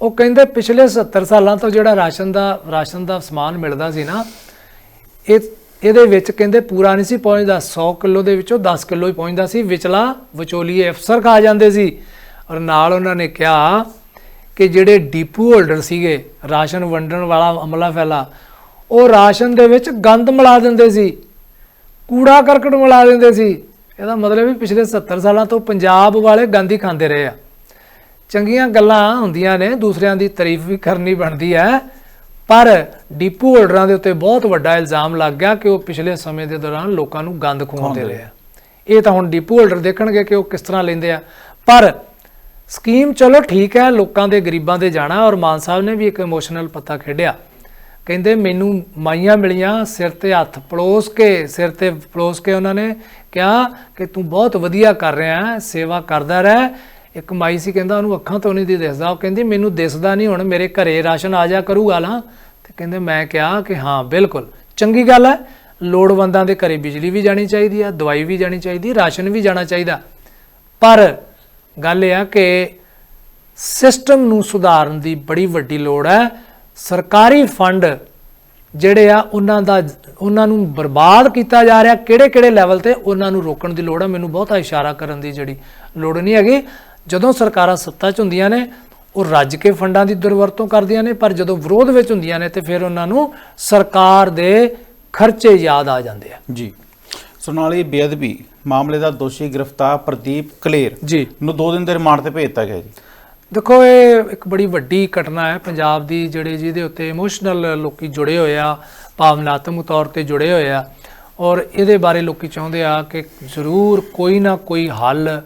ਉਹ ਕਹਿੰਦੇ ਪਿਛਲੇ 70 ਸਾਲਾਂ ਤੋਂ ਜਿਹੜਾ ਰਾਸ਼ਨ ਦਾ ਰਾਸ਼ਨ ਦਾ ਸਮਾਨ ਮਿਲਦਾ ਸੀ ਨਾ ਇਹ ਇਹਦੇ ਵਿੱਚ ਕਹਿੰਦੇ ਪੂਰਾ ਨਹੀਂ ਸੀ ਪਹੁੰਚਦਾ 100 ਕਿਲੋ ਦੇ ਵਿੱਚੋਂ 10 ਕਿਲੋ ਹੀ ਪਹੁੰਚਦਾ ਸੀ। ਵਿਚਲਾ ਵਿਚੋਲੀਏ ਅਫਸਰ ਖਾ ਜਾਂਦੇ ਸੀ। ਔਰ ਨਾਲ ਉਹਨਾਂ ਨੇ ਕਿਹਾ ਕਿ ਜਿਹੜੇ ਡੀਪੂ ਹੋਲਡਰ ਸੀਗੇ ਰਾਸ਼ਨ ਵੰਡਣ ਵਾਲਾ ਅਮਲਾ ਫੈਲਾ ਉਹ ਰਾਸ਼ਨ ਦੇ ਵਿੱਚ ਗੰਦ ਮਿਲਾ ਦਿੰਦੇ ਸੀ ਕੂੜਾ ਕਰਕਟ ਮਿਲਾ ਦਿੰਦੇ ਸੀ। ਇਹਦਾ ਮਤਲਬ ਵੀ ਪਿਛਲੇ 70 ਸਾਲਾਂ ਤੋਂ ਪੰਜਾਬ ਵਾਲੇ ਗੰਦ ਹੀ ਖਾਂਦੇ ਰਹੇ ਆ। ਚੰਗੀਆਂ ਗੱਲਾਂ ਹੁੰਦੀਆਂ ਨੇ ਦੂਸਰਿਆਂ ਦੀ ਤਾਰੀਫ ਵੀ ਕਰਨੀ ਬਣਦੀ ਹੈ। ਪਰ ਡੀਪੂ ਹੋਲਡਰਾਂ ਦੇ ਉੱਤੇ ਬਹੁਤ ਵੱਡਾ ਇਲਜ਼ਾਮ ਲੱਗ ਗਿਆ ਕਿ ਉਹ ਪਿਛਲੇ ਸਮੇਂ ਦੇ ਦੌਰਾਨ ਲੋਕਾਂ ਨੂੰ ਗੰਦ ਖਵਾਉਂਦੇ ਰਹੇ ਆ। ਇਹ ਤਾਂ ਹੁਣ ਡੀਪੂ ਹੋਲਡਰ ਦੇਖਣਗੇ ਕਿ ਉਹ ਕਿਸ ਤਰ੍ਹਾਂ ਲੈਂਦੇ ਆ। ਪਰ ਸਕੀਮ ਚਲੋ ਠੀਕ ਹੈ, ਲੋਕਾਂ ਦੇ, ਗਰੀਬਾਂ ਦੇ ਜਾਣਾ ਔਰ ਮਾਨ ਸਾਹਿਬ ਨੇ ਵੀ ਇੱਕ ਇਮੋਸ਼ਨਲ ਪੱਤਾ ਖੇਡਿਆ। ਕਹਿੰਦੇ ਮੈਨੂੰ ਮਾਈਆਂ ਮਿਲੀਆਂ, ਸਿਰ ਤੇ ਹੱਥ ਪਲੋਸ ਕੇ, ਸਿਰ ਤੇ ਪਲੋਸ ਕੇ ਉਹਨਾਂ ਨੇ ਕਿਹਾ ਕਿ ਤੂੰ ਬਹੁਤ ਵਧੀਆ ਕਰ ਰਿਹਾ ਹੈ, ਸੇਵਾ ਕਰਦਾ ਰਹਿ। ਇੱਕ ਮਾਈ ਸੀ, ਕਹਿੰਦਾ ਉਹਨੂੰ ਅੱਖਾਂ ਤੋਂ ਨਹੀਂ ਦਿਸਦਾ। ਉਹ ਕਹਿੰਦੀ, ਮੈਨੂੰ ਦਿਸਦਾ ਨਹੀਂ ਹੁਣ, ਮੇਰੇ ਘਰੇ ਰਾਸ਼ਨ ਆ ਜਾ ਕਰੂਗਾ ਨਾ। ਤੇ ਕਹਿੰਦੇ, ਮੈਂ ਕਿਹਾ ਕਿ ਹਾਂ, ਬਿਲਕੁਲ। ਚੰਗੀ ਗੱਲ ਹੈ, ਲੋੜਵੰਦਾਂ ਦੇ ਘਰੇ ਬਿਜਲੀ ਵੀ ਜਾਣੀ ਚਾਹੀਦੀ ਹੈ, ਦਵਾਈ ਵੀ ਜਾਣੀ ਚਾਹੀਦੀ, ਰਾਸ਼ਨ ਵੀ ਜਾਣਾ ਚਾਹੀਦਾ। ਪਰ ਗੱਲ ਇਹ ਆ ਕਿ ਸਿਸਟਮ ਨੂੰ ਸੁਧਾਰਨ ਦੀ ਬੜੀ ਵੱਡੀ ਲੋੜ ਹੈ। ਸਰਕਾਰੀ ਫੰਡ ਜਿਹੜੇ ਆ, ਉਹਨਾਂ ਦਾ, ਉਹਨਾਂ ਨੂੰ ਬਰਬਾਦ ਕੀਤਾ ਜਾ ਰਿਹਾ। ਕਿਹੜੇ ਕਿਹੜੇ ਲੈਵਲ ਤੇ ਉਹਨਾਂ ਨੂੰ ਰੋਕਣ ਦੀ ਲੋੜ ਹੈ ਮੈਨੂੰ ਬਹੁਤਾ ਇਸ਼ਾਰਾ ਕਰਨ ਦੀ ਜਿਹੜੀ ਲੋੜ ਨਹੀਂ ਹੈਗੀ। ਜਦੋਂ ਸਰਕਾਰਾਂ ਸੱਤਾ 'ਚ ਹੁੰਦੀਆਂ ਨੇ, ਉਹ ਰੱਜ ਕੇ ਫੰਡਾਂ ਦੀ ਦੁਰਵਰਤੋਂ ਕਰਦੀਆਂ ਨੇ, ਪਰ ਜਦੋਂ ਵਿਰੋਧ ਵਿੱਚ ਹੁੰਦੀਆਂ ਨੇ, ਤੇ ਫਿਰ ਉਹਨਾਂ ਨੂੰ ਸਰਕਾਰ ਦੇ ਖਰਚੇ ਯਾਦ ਆ ਜਾਂਦੇ ਆ। ਜੀ। ਸੋ ਸੋਨਾਲੀ ਬੇਅਦਬੀ ਮਾਮਲੇ ਦਾ ਦੋਸ਼ੀ ਗ੍ਰਿਫਤਾਰ ਪ੍ਰਦੀਪ ਕਲੇਰ ਜੀ। ਨੂੰ 2 ਦਿਨ ਦੇ ਰਿਮਾਂਡ ਤੇ ਭੇਜ ਦਿੱਤਾ ਗਿਆ ਜੀ। ਦੇਖੋ ਇਹ ਇੱਕ ਬੜੀ ਵੱਡੀ ਘਟਨਾ ਹੈ। ਪੰਜਾਬ ਦੀ ਜਿਹੜੇ ਜਿਹਦੇ ਉੱਤੇ ਇਮੋਸ਼ਨਲ ਲੋਕੀ ਜੁੜੇ ਹੋਏ ਆ ਭਾਵਨਾਤਮਕ ਤੌਰ ਤੇ ਜੁੜੇ ਹੋਏ ਆ ਔਰ ਇਹਦੇ ਬਾਰੇ ਲੋਕੀ ਚਾਹੁੰਦੇ ਆ ਕਿ ਜ਼ਰੂਰ ਕੋਈ ਨਾ ਕੋਈ ਹੱਲ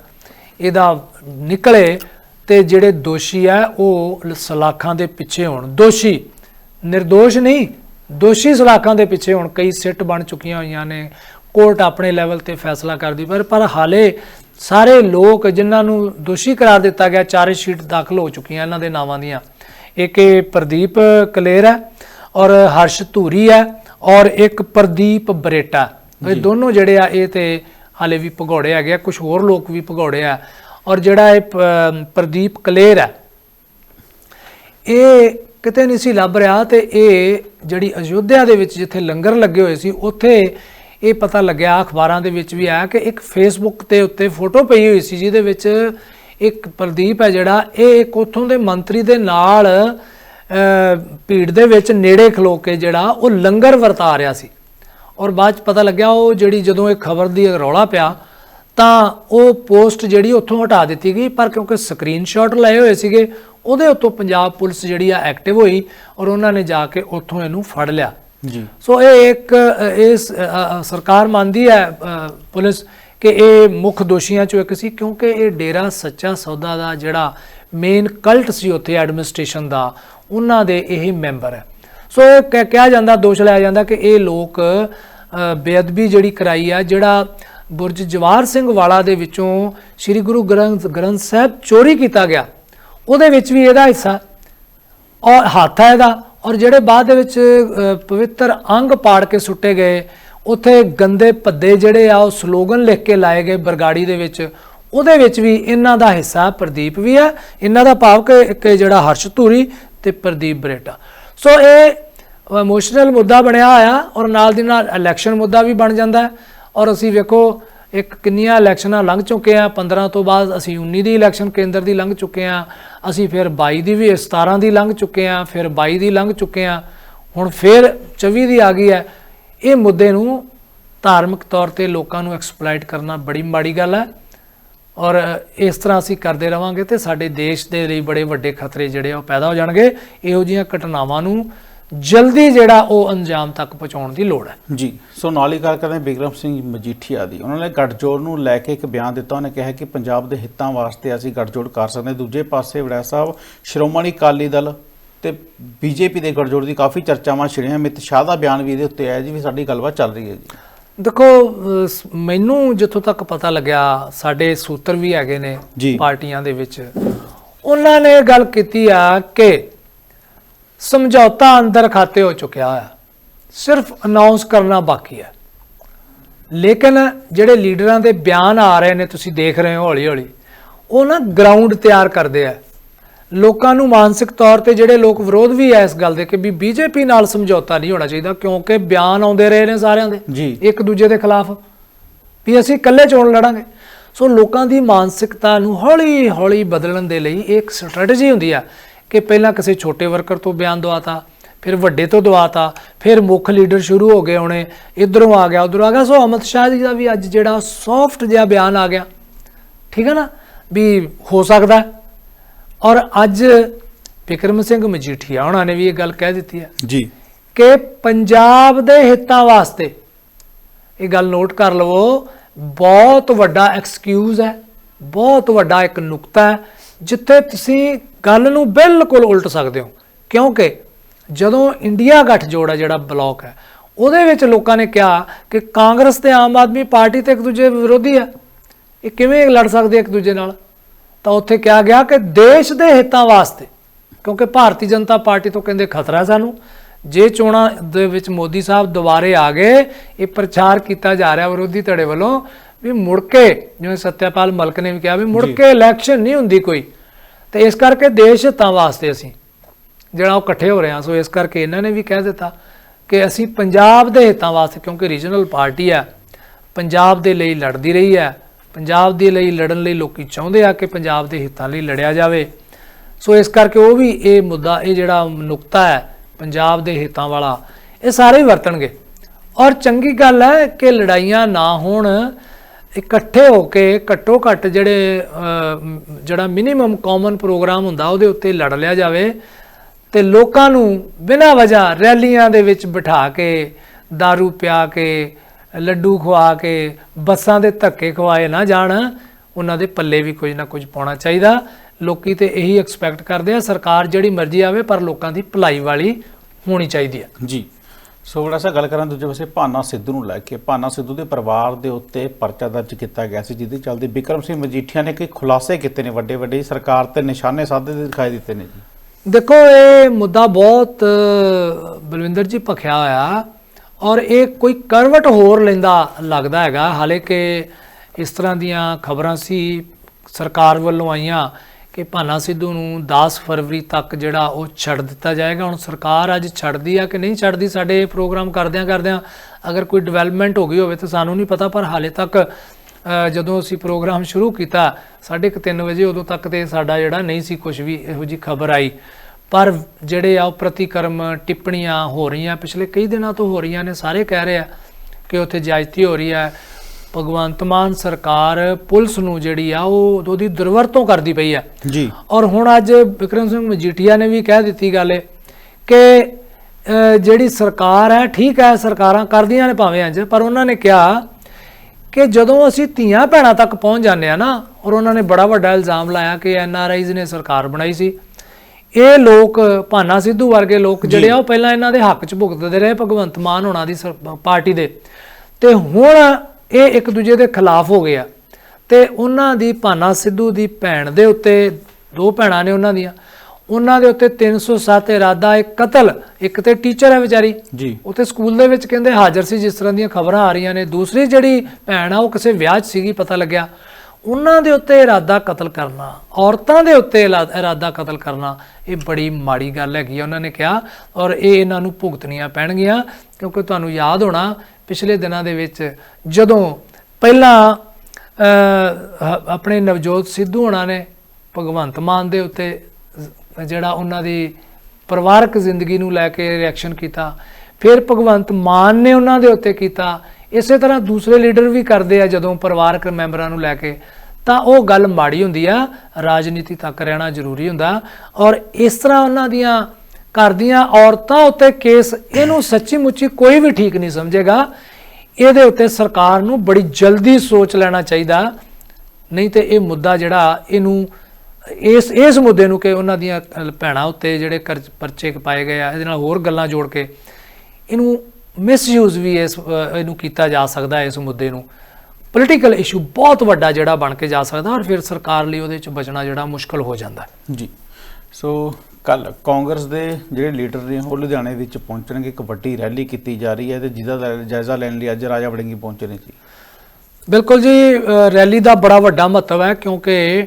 ਇਹਦਾ ਨਿਕਲੇ ਤੇ ਜਿਹੜੇ ਦੋਸ਼ੀ ਆ ਉਹ ਸਲਾਖਾਂ ਦੇ ਪਿੱਛੇ ਹੋਣ। ਦੋਸ਼ੀ નિર્ਦੋਸ਼ ਨਹੀਂ ਦੋਸ਼ੀ ਸਲਾਖਾਂ ਦੇ ਪਿੱਛੇ ਹੋਣ। ਕਈ ਸਿੱਟ ਬਣ ਚੁੱਕੀਆਂ ਹੋਈਆਂ ਨੇ। ਕੋਰਟ ਆਪਣੇ ਲੈਵਲ ਤੇ ਫੈਸਲਾ ਕਰਦੀ ਪਰ ਪਰ ਹਾਲੇ ਸਾਰੇ ਲੋਕ ਜਿਨ੍ਹਾਂ ਨੂੰ ਦੋਸ਼ੀ ਕਰਾਰ ਦਿੱਤਾ ਗਿਆ ਚਾਰੇ ਸ਼ੀਟ ਦਾਖਲ ਹੋ ਚੁੱਕੀਆਂ ਇਹਨਾਂ ਦੇ ਨਾਵਾਂ ਦੀਆਂ। ਇੱਕ ਇਹ ਪ੍ਰਦੀਪ ਕਲੇਰ ਹੈ ਔਰ ਹਰਸ਼ ਧੂਰੀ ਹੈ ਔਰ ਇੱਕ ਪ੍ਰਦੀਪ ਬਰੇਟਾ। ਇਹ ਦੋਨੋਂ ਜਿਹੜੇ ਆ ਇਹ ਤੇ ਹਾਲੇ ਵੀ ਭਗੌੜੇ ਆ ਕੁਝ ਹੋਰ ਲੋਕ ਵੀ ਭਗੌੜੇ ਆ। ਔਰ ਜਿਹੜਾ ਇਹ ਪ੍ਰਦੀਪ ਕਲੇਰ ਹੈ ਇਹ ਕਿਤੇ ਨਹੀਂ ਸੀ ਲੱਭ ਰਿਹਾ ਤੇ ਇਹ ਜਿਹੜੀ ਅਯੋਧਿਆ ਦੇ ਵਿੱਚ ਜਿੱਥੇ ਲੰਗਰ ਲੱਗੇ ਹੋਏ ਸੀ ਉੱਥੇ ਇਹ ਪਤਾ ਲੱਗਿਆ, ਅਖਬਾਰਾਂ ਦੇ ਵਿੱਚ ਵੀ ਆਇਆ ਕਿ ਇੱਕ ਫੇਸਬੁੱਕ ਤੇ ਉੱਤੇ ਫੋਟੋ ਪਈ ਹੋਈ ਸੀ, ਜਿਹਦੇ ਵਿੱਚ ਇੱਕ ਪ੍ਰਦੀਪ ਹੈ ਜਿਹੜਾ, ਇਹ ਇੱਕ ਉੱਥੋਂ ਦੇ ਮੰਤਰੀ ਦੇ ਨਾਲ ਭੀੜ ਦੇ ਵਿੱਚ ਨੇੜੇ ਖਲੋ ਕੇ ਜਿਹੜਾ, ਉਹ ਲੰਗਰ ਵਰਤਾ ਰਿਹਾ ਸੀ। ਔਰ ਬਾਅਦ ਚ ਪਤਾ ਲੱਗਿਆ, ਉਹ ਜਿਹੜੀ ਜਦੋਂ ਇਹ ਖਬਰ ਦੀ ਰੌਲਾ ਪਿਆ, ਤਾਂ ਉਹ ਪੋਸਟ ਜਿਹੜੀ ਉੱਥੋਂ ਹਟਾ ਦਿੱਤੀ ਗਈ, ਪਰ ਕਿਉਂਕਿ ਸਕਰੀਨਸ਼ਾਟ ਲਏ ਹੋਏ ਸੀਗੇ, ਉਹਦੇ ਉੱਤੋਂ ਪੰਜਾਬ ਪੁਲਿਸ ਜਿਹੜੀ ਆ ਐਕਟਿਵ ਹੋਈ, ਔਰ ਉਹਨਾਂ ਨੇ ਜਾ ਕੇ ਉੱਥੋਂ ਇਹਨੂੰ ਫੜ ਲਿਆ। ਜੀ। ਸੋ ਇਹ ਇੱਕ ਅ, ਇਸ ਸਰਕਾਰ ਮੰਨਦੀ ਹੈ ਪੁਲਿਸ ਕਿ ਇਹ ਮੁੱਖ ਦੋਸ਼ੀਆਂ ਚੋਂ ਇੱਕ ਸੀ ਕਿਉਂਕਿ ਇਹ ਡੇਰਾ ਸੱਚਾ ਸੌਦਾ ਦਾ ਜਿਹੜਾ ਮੇਨ ਕਲਟ ਸੀ ਉੱਥੇ ਐਡਮਿਨਿਸਟ੍ਰੇਸ਼ਨ ਦਾ ਉਹਨਾਂ ਦੇ ਇਹ ਮੈਂਬਰ ਹੈ। ਸੋ ਇਹ ਕਹਿ- ਕਿਹਾ ਜਾਂਦਾ ਦੋਸ਼ ਲਾਇਆ ਜਾਂਦਾ ਕਿ ਇਹ ਲੋਕ ਬੇਅਦਬੀ ਜਿਹੜੀ ਕਰਾਈ ਆ ਜਿਹੜਾ ਬੁਰਜ ਜਵਾਰ ਸਿੰਘ ਵਾਲਾ ਦੇ ਵਿੱਚੋਂ ਸ੍ਰੀ ਗੁਰੂ ਗ੍ਰੰਥ ਗ੍ਰੰਥ ਸਾਹਿਬ ਚੋਰੀ ਕੀਤਾ ਗਿਆ ਉਹਦੇ ਵਿੱਚ ਵੀ ਇਹਦਾ ਹਿੱਸਾ ਔਰ ਹੱਥ ਹੈ ਇਹਦਾ। ਔਰ ਜਿਹੜੇ ਬਾਅਦ ਦੇ ਵਿੱਚ ਪਵਿੱਤਰ ਅੰਗ ਪਾੜ ਕੇ ਸੁੱਟੇ ਗਏ, ਉੱਥੇ ਗੰਦੇ ਭੱਦੇ ਜਿਹੜੇ ਆ, ਉਹ ਸਲੋਗਨ ਲਿਖ ਕੇ ਲਾਏ ਗਏ ਬਰਗਾੜੀ ਦੇ ਵਿੱਚ। ਉਹਦੇ ਵਿੱਚ ਵੀ ਇਹਨਾਂ ਦਾ ਹਿੱਸਾ ਪ੍ਰਦੀਪ ਵੀ ਹੈ ਇਹਨਾਂ ਦਾ ਭਾਵ ਕਿ ਇੱਕ ਜਿਹੜਾ ਹਰਸ਼ ਧੂਰੀ ਤੇ ਪ੍ਰਦੀਪ ਬਰੇਟਾ। ਸੋ ਇਹ ਇਮੋਸ਼ਨਲ ਮੁੱਦਾ ਬਣਿਆ ਹੋਇਆ ਔਰ ਨਾਲ ਦੀ ਨਾਲ ਇਲੈਕਸ਼ਨ ਮੁੱਦਾ ਵੀ ਬਣ ਜਾਂਦਾ ਔਰ ਅਸੀਂ ਵੇਖੋ ਇੱਕ ਕਿੰਨੀਆਂ ਇਲੈਕਸ਼ਨਾਂ ਲੰਘ ਚੁੱਕੇ ਆ 15 ਤੋਂ ਬਾਅਦ ਅਸੀਂ 19 ਦੀ ਇਲੈਕਸ਼ਨ ਕੇਂਦਰ ਦੀ ਲੰਘ ਚੁੱਕੇ ਆ ਅਸੀਂ ਫਿਰ 22 ਦੀ ਵੀ 17 ਦੀ ਲੰਘ ਚੁੱਕੇ ਆ ਫਿਰ 22 ਦੀ ਲੰਘ ਚੁੱਕੇ ਆ ਹੁਣ ਫਿਰ 24 ਦੀ ਆ ਗਈ ਹੈ। ਇਹ ਮੁੱਦੇ ਨੂੰ ਧਾਰਮਿਕ ਤੌਰ ਤੇ ਲੋਕਾਂ ਨੂੰ ਐਕਸਪਲੋਇਟ ਕਰਨਾ ਬੜੀ ਮਾੜੀ ਗੱਲ ਹੈ ਔਰ ਇਸ ਤਰ੍ਹਾਂ ਅਸੀਂ ਕਰਦੇ ਰਵਾਂਗੇ ਤੇ ਸਾਡੇ ਦੇਸ਼ ਦੇ ਲਈ ਬੜੇ ਵੱਡੇ ਖਤਰੇ ਜਿਹੜੇ ਉਹ ਪੈਦਾ ਹੋ ਜਾਣਗੇ। ਇਹੋ ਜਿਹੀਆਂ ਘਟਨਾਵਾਂ ਨੂੰ ਜਲਦੀ ਜਿਹੜਾ ਉਹ ਅੰਜਾਮ ਤੱਕ ਪਹੁੰਚਾਉਣ ਦੀ ਲੋੜ ਹੈ। ਜੀ ਸੋ ਨਾਲ ਹੀ ਗੱਲ ਕਰਦੇ ਬਿਕਰਮ ਸਿੰਘ ਮਜੀਠੀਆ ਦੀ। ਉਹਨਾਂ ਨੇ ਗੱਠਜੋੜ ਨੂੰ ਲੈ ਕੇ ਇੱਕ ਬਿਆਨ ਦਿੱਤਾ। ਉਹਨੇ ਕਿਹਾ ਕਿ ਪੰਜਾਬ ਦੇ ਹਿੱਤਾਂ ਵਾਸਤੇ ਅਸੀਂ ਗੱਠਜੋੜ ਕਰ ਸਕਦੇ ਦੂਜੇ ਪਾਸੇ ਵੜੈਾ ਸਾਹਿਬ ਸ਼੍ਰੋਮਣੀ ਅਕਾਲੀ ਦਲ ਤੇ ਬੀਜੇਪੀ ਦੇ ਗੱਠਜੋੜ ਦੀ ਕਾਫੀ ਚਰਚਾਵਾਂ ਛਿੜੀਆਂ। ਅਮਿਤ ਸ਼ਾਹ ਦਾ ਬਿਆਨ ਵੀ ਇਹਦੇ ਉੱਤੇ ਆਇਆ ਜੀ ਵੀ ਸਾਡੀ ਗੱਲਬਾਤ ਚੱਲ ਰਹੀ ਹੈ ਜੀ। ਦੇਖੋ ਮੈਨੂੰ ਜਿੱਥੋਂ ਤੱਕ ਪਤਾ ਲੱਗਿਆ ਸਾਡੇ ਸੂਤਰ ਵੀ ਹੈਗੇ ਨੇ ਜੀ। ਪਾਰਟੀਆਂ ਦੇ ਵਿੱਚ। ਉਹਨਾਂ ਨੇ ਗੱਲ ਕੀਤੀ ਆ ਕਿ ਸਮਝੌਤਾ ਅੰਦਰ ਖਾਤੇ ਹੋ ਚੁੱਕਿਆ ਆ ਸਿਰਫ ਅਨਾਉਂਸ ਕਰਨਾ ਬਾਕੀ ਹੈ। ਲੇਕਿਨ ਜਿਹੜੇ ਲੀਡਰਾਂ ਦੇ ਬਿਆਨ ਆ ਰਹੇ ਨੇ ਤੁਸੀਂ ਦੇਖ ਰਹੇ ਹੋ ਹੌਲੀ ਹੌਲੀ ਉਹ ਨਾ ਗਰਾਊਂਡ ਤਿਆਰ ਕਰਦੇ ਆ। ਲੋਕਾਂ ਨੂੰ ਮਾਨਸਿਕ ਤੌਰ ਤੇ ਜਿਹੜੇ ਲੋਕ ਵਿਰੋਧ ਵੀ ਐ ਇਸ ਗੱਲ ਦੇ ਕਿ ਵੀ ਬੀਜੇਪੀ ਨਾਲ ਸਮਝੌਤਾ ਨਹੀਂ ਹੋਣਾ ਚਾਹੀਦਾ ਕਿਉਂਕਿ ਬਿਆਨ ਆਉਂਦੇ ਰਹੇ ਨੇ ਸਾਰਿਆਂ ਦੇ ਜੀ। ਇੱਕ ਦੂਜੇ ਦੇ ਖਿਲਾਫ ਵੀ ਅਸੀਂ ਇਕੱਲੇ ਚੋਣ ਲੜਾਂਗੇ। ਸੋ ਲੋਕਾਂ ਦੀ ਮਾਨਸਿਕਤਾ ਨੂੰ ਹੌਲੀ ਹੌਲੀ ਬਦਲਣ ਦੇ ਲਈ ਇੱਕ ਸਟ੍ਰੈਟਜੀ ਹੁੰਦੀ ਆ। ਕਿ ਪਹਿਲਾਂ ਕਿਸੇ ਛੋਟੇ ਵਰਕਰ ਤੋਂ ਬਿਆਨ ਦਵਾਤਾ ਫਿਰ ਵੱਡੇ ਤੋਂ ਦਵਾਤਾ ਫਿਰ ਮੁੱਖ ਲੀਡਰ ਸ਼ੁਰੂ ਹੋ ਗਏ ਹੋਣੇ ਇਧਰੋਂ ਆ ਗਿਆ ਉਧਰੋਂ ਆ ਗਿਆ। ਸੋ ਅਮਿਤ ਸ਼ਾਹ ਜੀ ਦਾ ਵੀ ਅੱਜ ਜਿਹੜਾ ਸੌਫਟ ਜਿਹਾ ਬਿਆਨ ਆ ਗਿਆ। ਠੀਕ ਹੈ ਨਾ? ਵੀ ਹੋ ਸਕਦਾ। ਔਰ ਅੱਜ ਵਿਕਰਮ ਸਿੰਘ ਮਜੀਠੀਆ ਉਹਨਾਂ ਨੇ ਵੀ ਇਹ ਗੱਲ ਕਹਿ ਦਿੱਤੀ ਹੈ ਜੀ। ਕਿ ਪੰਜਾਬ ਦੇ ਹਿੱਤਾਂ ਵਾਸਤੇ ਇਹ ਗੱਲ ਨੋਟ ਕਰ ਲਵੋ ਬਹੁਤ ਵੱਡਾ ਐਕਸਕਿਊਜ਼ ਹੈ ਬਹੁਤ ਵੱਡਾ ਇੱਕ ਨੁਕਤਾ ਹੈ। ਜਿੱਥੇ ਤੁਸੀਂ ਗੱਲ ਨੂੰ ਬਿਲਕੁਲ ਉਲਟ ਸਕਦੇ ਹੋ। ਕਿਉਂਕਿ ਜਦੋਂ ਇੰਡੀਆ ਗੱਠਜੋੜ ਹੈ ਜਿਹੜਾ ਬਲੌਕ ਹੈ, ਉਹਦੇ ਵਿੱਚ ਲੋਕਾਂ ਨੇ ਕਿਹਾ ਕਿ ਕਾਂਗਰਸ ਤੇ ਆਮ ਆਦਮੀ ਪਾਰਟੀ ਤੇ ਇੱਕ ਦੂਜੇ ਵਿਰੋਧੀ ਹੈ ਇਹ ਕਿਵੇਂ ਲੜ ਸਕਦੇ ਇੱਕ ਦੂਜੇ ਨਾਲ? ਤਾਂ ਉੱਥੇ ਕਿਹਾ ਗਿਆ ਕਿ ਦੇਸ਼ ਦੇ ਹਿੱਤਾਂ ਵਾਸਤੇ, ਕਿਉਂਕਿ ਭਾਰਤੀ ਜਨਤਾ ਪਾਰਟੀ ਤੋਂ ਕਹਿੰਦੇ ਖਤਰਾ ਸਾਨੂੰ। ਜੇ ਚੋਣਾਂ ਦੇ ਵਿੱਚ ਮੋਦੀ ਸਾਹਿਬ ਦੁਬਾਰੇ ਆ ਗਏ, ਇਹ ਪ੍ਰਚਾਰ ਕੀਤਾ ਜਾ ਰਿਹਾ ਵਿਰੋਧੀ ਧੜੇ ਵੱਲੋਂ ਵੀ ਮੁੜ ਕੇ ਜਿਵੇਂ ਸਤਿਆਪਾਲ ਮਲਕ ਨੇ ਵੀ ਕਿਹਾ ਵੀ ਮੁੜ ਕੇ ਇਲੈਕਸ਼ਨ ਨਹੀਂ ਹੁੰਦੀ ਕੋਈ। ਤੇ ਇਸ ਕਰਕੇ ਦੇਸ਼ ਹਿੱਤਾਂ ਵਾਸਤੇ ਅਸੀਂ ਜਿਹੜਾ ਉਹ ਇਕੱਠੇ ਹੋ ਰਹੇ ਹਾਂ ਸੋ ਇਸ ਕਰਕੇ ਇਹਨਾਂ ਨੇ ਵੀ ਕਹਿ ਦਿੱਤਾ ਕਿ ਅਸੀਂ ਪੰਜਾਬ ਦੇ ਹਿੱਤਾਂ ਵਾਸਤੇ ਕਿਉਂਕਿ ਰੀਜਨਲ ਪਾਰਟੀ ਹੈ ਪੰਜਾਬ ਦੇ ਲਈ ਲੜਦੀ ਰਹੀ ਹੈ ਪੰਜਾਬ ਦੇ ਲਈ ਲੜਨ ਲਈ ਲੋਕੀ ਚਾਹੁੰਦੇ ਆ ਕਿ ਪੰਜਾਬ ਦੇ ਹਿੱਤਾਂ ਲਈ ਲੜਿਆ ਜਾਵੇ। ਸੋ ਇਸ ਕਰਕੇ ਉਹ ਵੀ ਇਹ ਮੁੱਦਾ ਇਹ ਜਿਹੜਾ ਨੁਕਤਾ ਹੈ ਪੰਜਾਬ ਦੇ ਹਿੱਤਾਂ ਵਾਲਾ ਇਹ ਸਾਰੇ ਵਰਤਣਗੇ। ਔਰ ਚੰਗੀ ਗੱਲ ਹੈ ਕਿ ਲੜਾਈਆਂ ਨਾ ਹੋਣ ਇਕੱਠੇ ਹੋ ਕੇ ਘੱਟੋ ਘੱਟ ਜਿਹੜੇ ਜਿਹੜਾ ਮਿਨੀਮਮ ਕਾਮਨ ਪ੍ਰੋਗਰਾਮ ਹੁੰਦਾ ਉਹਦੇ ਉੱਤੇ ਲੜ ਲਿਆ ਜਾਵੇ ਤੇ ਲੋਕਾਂ ਨੂੰ ਬਿਨਾਂ ਵਜ੍ਹਾ ਰੈਲੀਆਂ ਦੇ ਵਿੱਚ ਬਿਠਾ ਕੇ, दारू ਪਿਆ ਕੇ, ਲੱਡੂ ਖਵਾ ਕੇ, ਬੱਸਾਂ ਦੇ ਧੱਕੇ ਖਵਾਏ ਨਾ ਜਾਣ, ਉਹਨਾਂ ਦੇ ਪੱਲੇ ਵੀ ਕੁਝ ਨਾ ਕੁਝ ਪਾਉਣਾ ਚਾਹੀਦਾ। ਲੋਕੀ ਤੇ ਇਹੀ ਐਕਸਪੈਕਟ ਕਰਦੇ ਆ, ਸਰਕਾਰ ਜਿਹੜੀ ਮਰਜ਼ੀ ਆਵੇ, ਪਰ ਲੋਕਾਂ ਦੀ ਭਲਾਈ ਵਾਲੀ ਹੋਣੀ ਚਾਹੀਦੀ ਹੈ ਜੀ। ਸੋ ਬੜਾ ਸਾ ਗੱਲ ਕਰਾਂ ਦੂਜੇ ਪਾਸੇ, ਭਾਨਾ ਸਿੱਧੂ ਨੂੰ ਲੈ ਕੇ, ਭਾਨਾ ਸਿੱਧੂ ਦੇ ਪਰਿਵਾਰ ਦੇ ਉੱਤੇ ਪਰਚਾ ਦਰਜ ਕੀਤਾ ਗਿਆ ਸੀ, ਜਿਹਦੇ ਚੱਲਦੇ ਵਿਕਰਮ ਸਿੰਘ ਮਜੀਠੀਆ ਨੇ ਕਈ ਖੁਲਾਸੇ ਕੀਤੇ ਨੇ ਵੱਡੇ ਵੱਡੇ ਸਰਕਾਰ ਤੇ ਨਿਸ਼ਾਨੇ ਸਾਧੇ ਦਿਖਾਈ ਦਿੱਤੇ ਨੇ ਜੀ। ਦੇਖੋ, ਇਹ ਮੁੱਦਾ ਬਹੁਤ ਬਲਵਿੰਦਰ ਜੀ ਭਖਿਆ ਹੋਇਆ ਔਰ ਇਹ ਕੋਈ ਕਰਵਟ ਹੋਰ ਲੈਂਦਾ ਲੱਗਦਾ ਹੈਗਾ। ਹਾਲੇ ਕਿ ਇਸ ਤਰ੍ਹਾਂ ਦੀਆਂ ਖਬਰਾਂ ਸੀ ਸਰਕਾਰ ਵੱਲੋਂ ਆਈਆਂ। ਕਿ ਭਾਨਾ ਸਿੱਧੂ ਨੂੰ 10 ਫਰਵਰੀ ਤੱਕ ਜਿਹੜਾ ਉਹ ਛੱਡ ਦਿੱਤਾ ਜਾਏਗਾ। ਹੁਣ ਸਰਕਾਰ ਅੱਜ ਛੱਡਦੀ ਆ ਕਿ ਨਹੀਂ ਛੱਡਦੀ ਸਾਡੇ ਪ੍ਰੋਗਰਾਮ ਕਰਦਿਆਂ ਕਰਦਿਆਂ ਅਗਰ ਕੋਈ ਡਿਵੈਲਪਮੈਂਟ ਹੋ ਗਈ ਹੋਵੇ ਤਾਂ ਸਾਨੂੰ ਨਹੀਂ ਪਤਾ, ਪਰ ਹਾਲੇ ਤੱਕ ਜਦੋਂ ਅਸੀਂ ਪ੍ਰੋਗਰਾਮ ਸ਼ੁਰੂ ਕੀਤਾ 3:30 ਵਜੇ ਉਦੋਂ ਤੱਕ ਤੇ ਸਾਡਾ ਜਿਹੜਾ ਨਹੀਂ ਸੀ ਕੁਝ ਵੀ ਇਹੋ ਜੀ ਖਬਰ ਆਈ। ਪਰ ਜਿਹੜੇ ਆ ਉਹ ਪ੍ਰਤੀਕਰਮ ਟਿੱਪਣੀਆਂ ਹੋ ਰਹੀਆਂ, ਪਿਛਲੇ ਕਈ ਦਿਨਾਂ ਤੋਂ ਹੋ ਰਹੀਆਂ ਨੇ, ਸਾਰੇ ਕਹਿ ਰਹੇ ਆ ਕਿ ਉੱਥੇ ਜ਼ਿਆਦਤੀ ਹੋ ਰਹੀ ਹੈ। ਭਗਵੰਤ ਮਾਨ ਸਰਕਾਰ ਪੁਲਿਸ ਨੂੰ ਜਿਹੜੀ ਆ ਉਹ ਉਹਦੀ ਦੁਰਵਰਤੋਂ ਕਰਦੀ ਪਈ ਆ। ਜੀ। ਔਰ ਹੁਣ ਅੱਜ ਵਿਕਰਮ ਸਿੰਘ ਮਜੀਠੀਆ ਨੇ ਵੀ ਕਹਿ ਦਿੱਤੀ ਗੱਲ ਕਿ ਜਿਹੜੀ ਸਰਕਾਰ ਹੈ ਠੀਕ ਹੈ ਸਰਕਾਰਾਂ ਕਰਦੀਆਂ ਨੇ ਭਾਵੇਂ ਇੰਜ ਪਰ ਉਹਨਾਂ ਨੇ ਕਿਹਾ ਕਿ ਜਦੋਂ ਅਸੀਂ ਧੀਆਂ ਭੈਣਾਂ ਤੱਕ ਪਹੁੰਚ ਜਾਂਦੇ ਆ ਨਾ ਔਰ ਉਹਨਾਂ ਨੇ ਬੜਾ ਵੱਡਾ ਇਲਜ਼ਾਮ ਲਾਇਆ ਕਿ ਐਨ ਆਰ ਆਈਜ਼ ਨੇ ਸਰਕਾਰ ਬਣਾਈ ਸੀ ਇਹ ਲੋਕ ਭਾਨਾ ਸਿੱਧੂ ਵਰਗੇ ਲੋਕ ਜਿਹੜੇ ਆ ਉਹ ਪਹਿਲਾਂ ਇਹਨਾਂ ਦੇ ਹੱਕ 'ਚ ਭੁਗਤਦੇ ਰਹੇ ਭਗਵੰਤ ਮਾਨ ਹੋਣਾ ਦੀ ਪਾਰਟੀ ਦੇ। ਤੇ ਹੁਣ ਇਹ ਇੱਕ ਦੂਜੇ ਦੇ ਖਿਲਾਫ ਹੋ ਗਏ ਆ। ਤੇ ਉਹਨਾਂ ਦੀ ਭਾਨਾ ਸਿੱਧੂ ਦੀ ਭੈਣ ਦੇ ਉੱਤੇ ਦੋ ਭੈਣਾਂ ਨੇ ਉਹਨਾਂ ਦੀਆਂ ਉਹਨਾਂ ਦੇ ਉੱਤੇ 307 ਇਰਾਦਾ ਇੱਕ ਕਤਲ ਇੱਕ ਤੇ ਟੀਚਰ ਹੈ ਵਿਚਾਰੀ। ਜੀ। ਉੱਥੇ ਸਕੂਲ ਦੇ ਵਿੱਚ ਕਹਿੰਦੇ ਹਾਜ਼ਰ ਸੀ ਜਿਸ ਤਰ੍ਹਾਂ ਦੀਆਂ ਖਬਰਾਂ ਆ ਰਹੀਆਂ ਨੇ। ਦੂਸਰੀ ਜਿਹੜੀ ਭੈਣ ਆ ਉਹ ਕਿਸੇ ਵਿਆਹ 'ਚ ਸੀਗੀ ਪਤਾ ਲੱਗਿਆ। ਉਹਨਾਂ ਦੇ ਉੱਤੇ ਇਰਾਦਾ ਕਤਲ ਕਰਨਾ ਔਰਤਾਂ ਦੇ ਉੱਤੇ ਇਰਾਦਾ ਕਤਲ ਕਰਨਾ ਇਹ ਬੜੀ ਮਾੜੀ ਗੱਲ ਹੈਗੀ ਆ ਉਹਨਾਂ ਨੇ ਕਿਹਾ। ਔਰ ਇਹ ਇਹਨਾਂ ਨੂੰ ਭੁਗਤਣੀਆਂ ਪੈਣਗੀਆਂ ਕਿਉਂਕਿ ਤੁਹਾਨੂੰ ਯਾਦ ਹੋਣਾ ਪਿਛਲੇ ਦਿਨਾਂ ਦੇ ਵਿੱਚ ਜਦੋਂ ਪਹਿਲਾਂ ਹ- ਆਪਣੇ ਨਵਜੋਤ ਸਿੱਧੂ ਹੋਣਾ ਨੇ ਭਗਵੰਤ ਮਾਨ ਦੇ ਉੱਤੇ ਜਿਹੜਾ ਉਹਨਾਂ ਦੀ ਪਰਿਵਾਰਕ ਜ਼ਿੰਦਗੀ ਨੂੰ ਲੈ ਕੇ ਰਿਐਕਸ਼ਨ ਕੀਤਾ, ਫਿਰ ਭਗਵੰਤ ਮਾਨ ਨੇ ਉਹਨਾਂ ਦੇ ਉੱਤੇ ਕੀਤਾ, ਇਸੇ ਤਰ੍ਹਾਂ ਦੂਸਰੇ ਲੀਡਰ ਵੀ ਕਰਦੇ ਆ ਜਦੋਂ ਪਰਿਵਾਰਕ ਮੈਂਬਰਾਂ ਨੂੰ ਲੈ ਕੇ, ਤਾਂ ਉਹ ਗੱਲ ਮਾੜੀ ਹੁੰਦੀ ਆ, ਰਾਜਨੀਤੀ ਤੱਕ ਰਹਿਣਾ ਜ਼ਰੂਰੀ ਹੁੰਦਾ ਔਰ ਇਸ ਤਰ੍ਹਾਂ ਉਹਨਾਂ ਦੀਆਂ ਘਰ ਦੀਆਂ ਔਰਤਾਂ ਉੱਤੇ ਕੇਸ, ਇਹਨੂੰ ਸੱਚੀ ਮੁੱਚੀ ਕੋਈ ਵੀ ਠੀਕ ਨਹੀਂ ਸਮਝੇਗਾ। ਇਹਦੇ ਉੱਤੇ ਸਰਕਾਰ ਨੂੰ ਬੜੀ ਜਲਦੀ ਸੋਚ ਲੈਣਾ ਚਾਹੀਦਾ। ਨਹੀਂ ਤੇ ਇਹ ਮੁੱਦਾ ਜਿਹੜਾ, ਇਹਨੂੰ, ਇਸ ਇਸ ਮੁੱਦੇ ਨੂੰ ਕਿ ਉਹਨਾਂ ਦੀਆਂ ਭੈਣਾਂ ਉੱਤੇ ਜਿਹੜੇ ਕਰਜ਼, ਪਰਚੇ ਪਾਏ ਗਏ ਆ, ਇਹਦੇ ਨਾਲ ਹੋਰ ਗੱਲਾਂ ਜੋੜ ਕੇ, ਇਹਨੂੰ ਮਿਸਯੂਜ਼ ਵੀ ਇਸ ਇਹਨੂੰ ਕੀਤਾ ਜਾ ਸਕਦਾ ਹੈ ਇਸ ਮੁੱਦੇ ਨੂੰ। ਪੋਲੀਟੀਕਲ ਇਸ਼ੂ ਬਹੁਤ ਵੱਡਾ ਜਿਹੜਾ ਬਣ ਕੇ ਜਾ ਸਕਦਾ ਔਰ ਫਿਰ ਸਰਕਾਰ ਲਈ ਉਹਦੇ ਚ ਬਚਣਾ ਜਿਹੜਾ ਮੁਸ਼ਕਲ ਹੋ ਜਾਂਦਾ। ਜੀ। ਸੋ ਕੱਲ ਕਾਂਗਰਸ ਦੇ ਜਿਹੜੇ ਲੀਡਰ ਨੇ ਉਹ ਲੁਧਿਆਣੇ ਵਿੱਚ ਪਹੁੰਚਣਗੇ। ਇੱਕ ਵੱਡੀ ਰੈਲੀ ਕੀਤੀ ਜਾ ਰਹੀ ਹੈ ਤੇ ਜਿਹਦਾ ਲੈ- ਜਾਇਜ਼ਾ ਲੈਣ ਲਈ ਅੱਜ ਰਾਜਾ ਵੜਿੰਗੀ ਪਹੁੰਚੇ ਨੇ ਜੀ। ਬਿਲਕੁਲ ਜੀ ਰੈਲੀ ਦਾ ਬੜਾ ਵੱਡਾ ਮਹੱਤਵ ਹੈ ਕਿਉਂਕਿ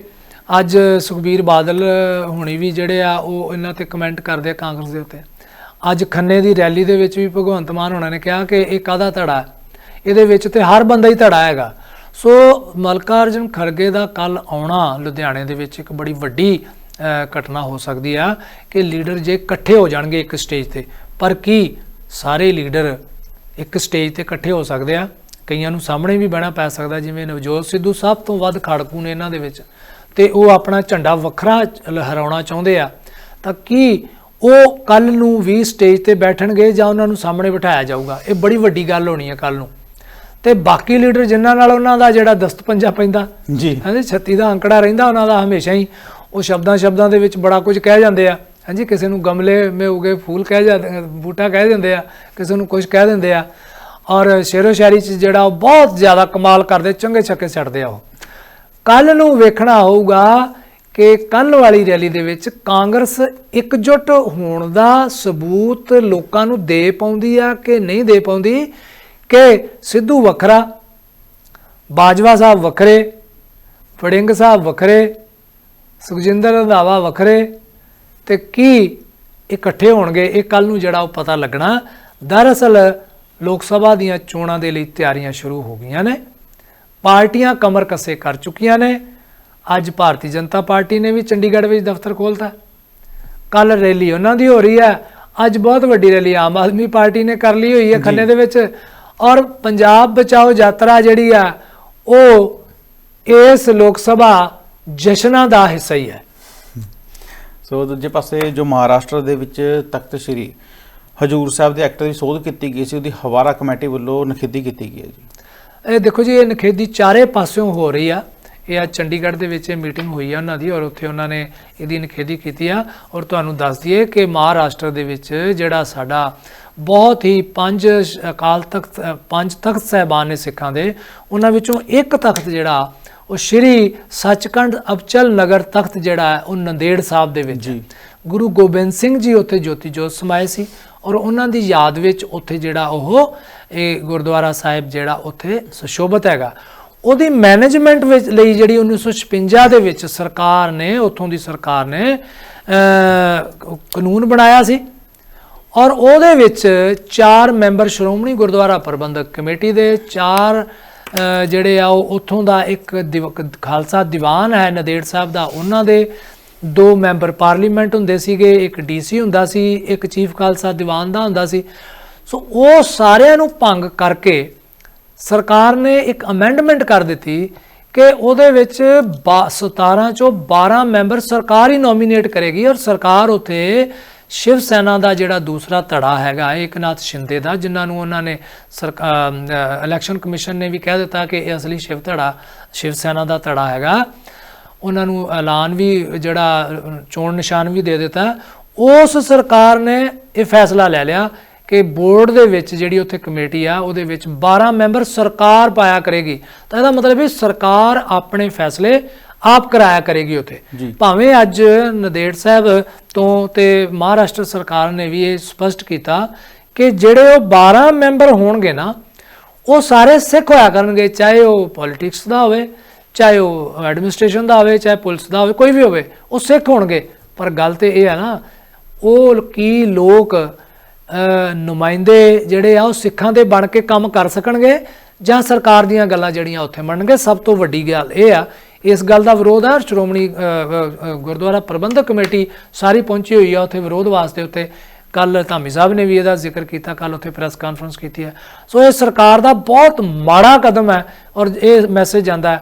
ਅੱਜ ਸੁਖਬੀਰ ਬਾਦਲ ਹੁਣੀ ਵੀ ਜਿਹੜੇ ਆ, ਉਹ ਇਹਨਾਂ ਤੇ ਕਮੈਂਟ ਕਰਦੇ ਆ ਕਾਂਗਰਸ ਦੇ ਉੱਤੇ। ਅੱਜ ਖੰਨੇ ਦੀ ਰੈਲੀ ਦੇ ਵਿੱਚ ਵੀ ਭਗਵੰਤ ਮਾਨ ਹੋਣਾ ਨੇ ਕਿਹਾ ਕਿ ਇਹ ਕਾਹਦਾ ਧੜਾ ਹੈ? ਇਹਦੇ ਵਿੱਚ ਤੇ ਹਰ ਬੰਦਾ ਹੀ ਧੜਾ ਹੈਗਾ। ਸੋ ਮਲਕਾਰਜਨ ਖੜਗੇ ਦਾ ਕੱਲ ਆਉਣਾ ਲੁਧਿਆਣੇ ਦੇ ਵਿੱਚ ਇੱਕ ਬੜੀ ਵੱਡੀ ਘਟਨਾ ਹੋ ਸਕਦੀ ਆ ਕਿ ਲੀਡਰ ਜੇ ਇਕੱਠੇ ਹੋ ਜਾਣਗੇ ਇੱਕ ਸਟੇਜ ਤੇ। ਪਰ ਕੀ ਸਾਰੇ ਲੀਡਰ ਇੱਕ ਸਟੇਜ ਤੇ ਇਕੱਠੇ ਹੋ ਸਕਦੇ ਆ? ਕਈਆਂ ਨੂੰ ਸਾਹਮਣੇ ਵੀ ਬਹਿਣਾ ਪੈ ਸਕਦਾ ਜਿਵੇਂ ਨਵਜੋਤ ਸਿੱਧੂ ਸਭ ਤੋਂ ਵੱਧ ਖੜਕੂ ਨੇ ਇਹਨਾਂ ਦੇ ਵਿੱਚ। ਤੇ ਉਹ ਆਪਣਾ ਝੰਡਾ ਵੱਖਰਾ ਲਹਿਰਾਉਣਾ ਚਾਹੁੰਦੇ ਆ। ਤਾਂ ਕੀ ਉਹ ਕੱਲ ਨੂੰ ਵੀ ਸਟੇਜ ਤੇ ਬੈਠਣਗੇ ਜਾਂ ਉਹਨਾਂ ਨੂੰ ਸਾਹਮਣੇ ਬਿਠਾਇਆ ਜਾਊਗਾ? ਇਹ ਬੜੀ ਵੱਡੀ ਗੱਲ ਹੋਣੀ ਹੈ ਕੱਲ ਨੂੰ। ਤੇ ਬਾਕੀ ਲੀਡਰ ਜਿਨ੍ਹਾਂ ਨਾਲ ਉਹਨਾਂ ਦਾ ਜਿਹੜਾ ਦਸਤ ਪੰਜਾ ਪੈਂਦਾ ਜੀ। ਹਾਂਜੀ 36 ਦਾ ਅੰਕੜਾ ਰਹਿੰਦਾ ਉਹਨਾਂ ਦਾ ਹਮੇਸ਼ਾ ਹੀ। ਉਹ ਸ਼ਬਦਾਂ ਸ਼ਬਦਾਂ ਦੇ ਵਿੱਚ ਬੜਾ ਕੁਝ ਕਹਿ ਜਾਂਦੇ ਆ। ਹਾਂਜੀ, ਕਿਸੇ ਨੂੰ ਗਮਲੇ ਮੇ ਉਗੇ ਫੂਲ ਕਹਿ ਜਾਂਦੇ ਬੂਟਾ ਕਹਿ ਦਿੰਦੇ ਆ, ਕਿਸੇ ਨੂੰ ਕੁਝ ਕਹਿ ਦਿੰਦੇ ਆ। ਔਰ ਸ਼ੇਰੋ ਸ਼ਾਇਰੀ ਚ ਜਿਹੜਾ ਉਹ ਬਹੁਤ ਜ਼ਿਆਦਾ ਕਮਾਲ ਕਰਦੇ, ਚੰਗੇ ਛੱਕੇ ਛੱਡਦੇ ਆ ਉਹ। ਕੱਲ ਨੂੰ ਵੇਖਣਾ ਹੋਊਗਾ ਕਿ ਕੱਲ ਵਾਲੀ ਰੈਲੀ ਦੇ ਵਿੱਚ ਕਾਂਗਰਸ ਇਕਜੁੱਟ ਹੋਣ ਦਾ ਸਬੂਤ ਲੋਕਾਂ ਨੂੰ ਦੇ ਪਾਉਂਦੀ ਆ ਕਿ ਨਹੀਂ ਦੇ ਪਾਉਂਦੀ? ਕਿ ਸਿੱਧੂ ਵੱਖਰਾ, ਬਾਜਵਾ ਸਾਹਿਬ ਵੱਖਰੇ ਫੜਿੰਗ ਸਾਹਿਬ ਵੱਖਰੇ ਸੁਖਜਿੰਦਰ ਰੰਧਾਵਾ ਵੱਖਰੇ ਤੇ ਕੀ ਇਕੱਠੇ ਹੋਣਗੇ ਇਹ ਕੱਲ ਨੂੰ ਜਿਹੜਾ ਉਹ ਪਤਾ ਲੱਗਣਾ। ਦਰਅਸਲ ਲੋਕ ਸਭਾ ਦੀਆਂ ਚੋਣਾਂ ਦੇ ਲਈ ਤਿਆਰੀਆਂ ਸ਼ੁਰੂ ਹੋ ਗਈਆਂ ਨੇ। ਪਾਰਟੀਆਂ ਕਮਰ ਕੱਸੇ ਕਰ ਚੁੱਕੀਆਂ ਨੇ। ਅੱਜ ਭਾਰਤੀ ਜਨਤਾ ਪਾਰਟੀ ਨੇ ਵੀ ਚੰਡੀਗੜ੍ਹ ਵਿੱਚ ਦਫ਼ਤਰ ਖੋਲਤਾ ਕੱਲ ਰੈਲੀ ਉਹਨਾਂ ਦੀ ਹੋ ਰਹੀ ਹੈ। ਅੱਜ ਬਹੁਤ ਵੱਡੀ ਰੈਲੀ ਆਮ ਆਦਮੀ ਪਾਰਟੀ ਨੇ ਕਰ ਲਈ ਹੋਈ ਹੈ ਖੰਨੇ ਦੇ ਵਿੱਚ। ਔਰ ਪੰਜਾਬ ਬਚਾਓ ਯਾਤਰਾ ਜਿਹੜੀ ਆ ਉਹ ਇਸ ਲੋਕ ਸਭਾ ਜਸ਼ਨਾਂ ਦਾ ਹਿੱਸਾ ਹੀ ਹੈ। ਸੋ ਦੂਜੇ ਪਾਸੇ ਜੋ ਮਹਾਰਾਸ਼ਟਰ ਦੇ ਵਿੱਚ ਤਖਤ ਸ੍ਰੀ ਹਜੂਰ ਸਾਹਿਬ ਦੇ ਐਕਟ ਦੀ ਸੋਧ ਕੀਤੀ ਗਈ ਸੀ ਉਹਦੀ ਹਵਾਰਾ ਕਮੇਟੀ ਵੱਲੋਂ ਨਖੇਦੀ ਕੀਤੀ ਗਈ ਹੈ ਜੀ। ਇਹ ਦੇਖੋ ਜੀ ਇਹ ਨਖੇਦੀ ਚਾਰੇ ਪਾਸਿਓਂ ਹੋ ਰਹੀ ਆ। ਇਹ ਆ ਚੰਡੀਗੜ੍ਹ ਦੇ ਵਿੱਚ ਇਹ ਮੀਟਿੰਗ ਹੋਈ ਆ ਉਹਨਾਂ ਦੀ ਔਰ ਉੱਥੇ ਉਹਨਾਂ ਨੇ ਇਹਦੀ ਨਖੇਦੀ ਕੀਤੀ ਆ। ਔਰ ਤੁਹਾਨੂੰ ਦੱਸ ਦਈਏ ਕਿ ਮਹਾਰਾਸ਼ਟਰ ਦੇ ਵਿੱਚ ਜਿਹੜਾ ਸਾਡਾ ਬਹੁਤ ਹੀ ਪੰਜ ਅਕਾਲ ਤਖਤ ਪੰਜ ਤਖਤ ਸਹਿਬਾਨ ਨੇ ਸਿੱਖਾਂ ਦੇ ਉਹਨਾਂ ਵਿੱਚੋਂ ਇੱਕ ਤਖਤ ਜਿਹੜਾ ਉਹ ਸ਼੍ਰੀ ਸੱਚਖੰਡ ਅਬਚਲ ਨਗਰ ਤਖਤ ਜਿਹੜਾ ਹੈ ਉਹ ਨੰਦੇੜ ਸਾਹਿਬ ਦੇ ਵਿੱਚ ਹੈ। ਗੁਰੂ ਗੋਬਿੰਦ ਸਿੰਘ ਜੀ ਉੱਥੇ ਜੋਤੀ ਜੋਤ ਸਮਾਏ ਸੀ ਔਰ ਉਹਨਾਂ ਦੀ ਯਾਦ ਵਿੱਚ ਉੱਥੇ ਜਿਹੜਾ ਉਹ ਇਹ ਗੁਰਦੁਆਰਾ ਸਾਹਿਬ ਜਿਹੜਾ ਉੱਥੇ ਸੁਸ਼ੋਭਿਤ ਹੈਗਾ ਉਹਦੀ ਮੈਨੇਜਮੈਂਟ ਵਿੱਚ ਲਈ ਜਿਹੜੀ 1956 ਦੇ ਵਿੱਚ ਸਰਕਾਰ ਨੇ ਉੱਥੋਂ ਦੀ ਸਰਕਾਰ ਨੇ ਕਾਨੂੰਨ ਬਣਾਇਆ ਸੀ ਔਰ ਉਹਦੇ ਵਿੱਚ ਚਾਰ ਮੈਂਬਰ ਸ਼੍ਰੋਮਣੀ ਗੁਰਦੁਆਰਾ ਪ੍ਰਬੰਧਕ ਕਮੇਟੀ ਦੇ ਚਾਰ ਜਿਹੜੇ ਆ ਉਹ ਉੱਥੋਂ ਦਾ ਇੱਕ ਦਿਵ- ਖਾਲਸਾ ਦੀਵਾਨ ਹੈ ਨਦੇੜ ਸਾਹਿਬ ਦਾ, ਉਹਨਾਂ ਦੇ ਦੋ ਮੈਂਬਰ ਪਾਰਲੀਮੈਂਟ ਹੁੰਦੇ ਸੀਗੇ, ਇੱਕ ਡੀਸੀ ਹੁੰਦਾ ਸੀ, ਇੱਕ ਚੀਫ ਖਾਲਸਾ ਦੀਵਾਨ ਦਾ ਹੁੰਦਾ ਸੀ। ਸੋ ਉਹ ਸਾਰਿਆਂ ਨੂੰ ਭੰਗ ਕਰਕੇ ਸਰਕਾਰ ਨੇ ਇੱਕ ਅਮੈਂਡਮੈਂਟ ਕਰ ਦਿੱਤੀ ਕਿ ਉਹਦੇ ਵਿੱਚ ਬਾ- 17 ਚੋਂ 12 ਮੈਂਬਰ ਸਰਕਾਰ ਹੀ ਨੋਮੀਨੇਟ ਕਰੇਗੀ ਔਰ ਸਰਕਾਰ ਉਥੇ ਸ਼ਿਵ ਸੈਨਾ ਦਾ ਜਿਹੜਾ ਦੂਸਰਾ ਧੜਾ ਹੈਗਾ ਏਕਨਾਥ ਸ਼ਿੰਦੇ ਦਾ, ਜਿਨ੍ਹਾਂ ਨੂੰ ਉਹਨਾਂ ਨੇ ਇਲੈਕਸ਼ਨ ਕਮਿਸ਼ਨ ਨੇ ਵੀ ਕਹਿ ਦਿੱਤਾ ਕਿ ਇਹ ਅਸਲੀ ਸ਼ਿਵ ਧੜਾ, ਸ਼ਿਵ ਸੈਨਾ ਦਾ ਧੜਾ ਹੈਗਾ। ਉਹਨਾਂ ਨੂੰ ਐਲਾਨ ਵੀ ਜਿਹੜਾ ਚੋਣ ਨਿਸ਼ਾਨ ਵੀ ਦੇ ਦਿੱਤਾ। ਉਸ ਸਰਕਾਰ ਨੇ ਇਹ ਫੈਸਲਾ ਲੈ ਲਿਆ ਕਿ ਬੋਰਡ ਦੇ ਵਿੱਚ ਜਿਹੜੀ ਉੱਥੇ ਕਮੇਟੀ ਆ, ਉਹਦੇ ਵਿੱਚ 12 ਮੈਂਬਰ ਸਰਕਾਰ ਪਾਇਆ ਕਰੇਗੀ। ਤਾਂ ਇਹਦਾ ਮਤਲਬ ਹੈ ਸਰਕਾਰ ਆਪਣੇ ਫੈਸਲੇ ਆਪ ਕਰਾਇਆ ਕਰੇਗੀ ਉੱਥੇ। ਭਾਵੇਂ ਅੱਜ ਨਦੇੜ ਸਾਹਿਬ ਤੋਂ ਤੇ ਮਹਾਰਾਸ਼ਟਰ ਸਰਕਾਰ ਨੇ ਵੀ ਇਹ ਸਪਸ਼ਟ ਕੀਤਾ ਕਿ ਜਿਹੜੇ ਉਹ 12 ਮੈਂਬਰ ਹੋਣਗੇ ਨਾ ਉਹ ਸਾਰੇ ਸਿੱਖ ਹੋਇਆ ਕਰਨਗੇ ਚਾਹੇ ਉਹ ਪੋਲਿਟਿਕਸ ਦਾ ਹੋਵੇ ਚਾਹੇ ਉਹ ਐਡਮਿਨਿਸਟ੍ਰੇਸ਼ਨ ਦਾ ਹੋਵੇ ਚਾਹੇ ਪੁਲਿਸ ਦਾ ਹੋਵੇ ਕੋਈ ਵੀ ਹੋਵੇ ਉਹ ਸਿੱਖ ਹੋਣਗੇ। ਪਰ ਗੱਲ ਤੇ ਇਹ ਹੈ ਨਾ ਉਹ ਕੀ ਲੋਕ ਨੁਮਾਇੰਦੇ ਜਿਹੜੇ ਆ ਉਹ ਸਿੱਖਾਂ ਦੇ ਬਣ ਕੇ ਕੰਮ ਕਰ ਸਕਣਗੇ ਜਾਂ ਸਰਕਾਰ ਦੀਆਂ ਗੱਲਾਂ ਜਿਹੜੀਆਂ ਉੱਥੇ ਮੰਨਣਗੇ ਸਭ ਤੋਂ ਵੱਡੀ ਗੱਲ ਇਹ ਆ ਇਸ ਗੱਲ ਦਾ ਵਿਰੋਧ ਆ ਸ਼੍ਰੋਮਣੀ ਗੁਰਦੁਆਰਾ ਪ੍ਰਬੰਧਕ ਕਮੇਟੀ ਸਾਰੀ ਪਹੁੰਚੀ ਹੋਈ ਆ ਉੱਥੇ ਵਿਰੋਧ ਵਾਸਤੇ ਉੱਤੇ। ਕੱਲ ਧਾਮੀ ਸਾਹਿਬ ਨੇ ਵੀ ਇਹਦਾ ਜ਼ਿਕਰ ਕੀਤਾ, ਕੱਲ ਉੱਥੇ ਪ੍ਰੈਸ ਕਾਨਫਰੰਸ ਕੀਤੀ ਹੈ। ਸੋ ਇਹ ਸਰਕਾਰ ਦਾ ਬਹੁਤ ਮਾੜਾ ਕਦਮ ਹੈ ਔਰ ਇਹ ਮੈਸੇਜ ਜਾਂਦਾ ਹੈ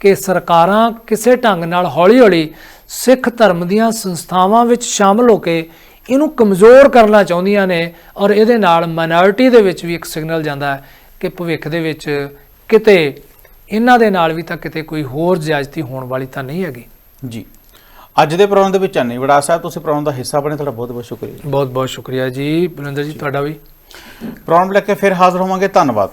ਕਿ ਸਰਕਾਰਾਂ ਕਿਸੇ ਢੰਗ ਨਾਲ ਹੌਲੀ-ਹੌਲੀ ਸਿੱਖ ਧਰਮ ਦੀਆਂ ਸੰਸਥਾਵਾਂ ਵਿੱਚ ਸ਼ਾਮਲ ਹੋ ਕੇ ਇਹਨੂੰ ਕਮਜ਼ੋਰ ਕਰਨਾ ਚਾਹੁੰਦੀਆਂ ਨੇ ਔਰ ਇਹਦੇ ਨਾਲ ਮਾਈਨੋਰਿਟੀ ਦੇ ਵਿੱਚ ਵੀ ਇੱਕ ਸਿਗਨਲ ਜਾਂਦਾ ਹੈ ਕਿ ਭਵਿੱਖ ਦੇ ਵਿੱਚ ਕਿਤੇ ਇਹਨਾਂ ਦੇ ਨਾਲ ਵੀ ਤਾਂ ਕਿਤੇ ਕੋਈ ਹੋਰ ਜ਼ਿਆਦਤੀ ਹੋਣ ਵਾਲੀ ਤਾਂ ਨਹੀਂ ਹੈਗੀ। ਜੀ। ਅੱਜ ਦੇ ਪ੍ਰੋਗਰਾਮ ਦੇ ਵਿੱਚ ਅੰਨੀ ਵੜਾ ਸਾਹਿਬ ਤੁਸੀਂ ਪ੍ਰੋਗਰਾਮ ਦਾ ਹਿੱਸਾ ਬਣੇ ਤੁਹਾਡਾ ਬਹੁਤ ਬਹੁਤ ਸ਼ੁਕਰੀਆ ਬਹੁਤ ਬਹੁਤ ਸ਼ੁਕਰੀਆ ਜੀ। ਬਲਿੰਦਰ ਜੀ ਤੁਹਾਡਾ ਵੀ। ਪ੍ਰੋਗਰਾਮ ਲੈ ਕੇ ਫਿਰ ਹਾਜ਼ਰ ਹੋਵਾਂਗੇ। ਧੰਨਵਾਦ।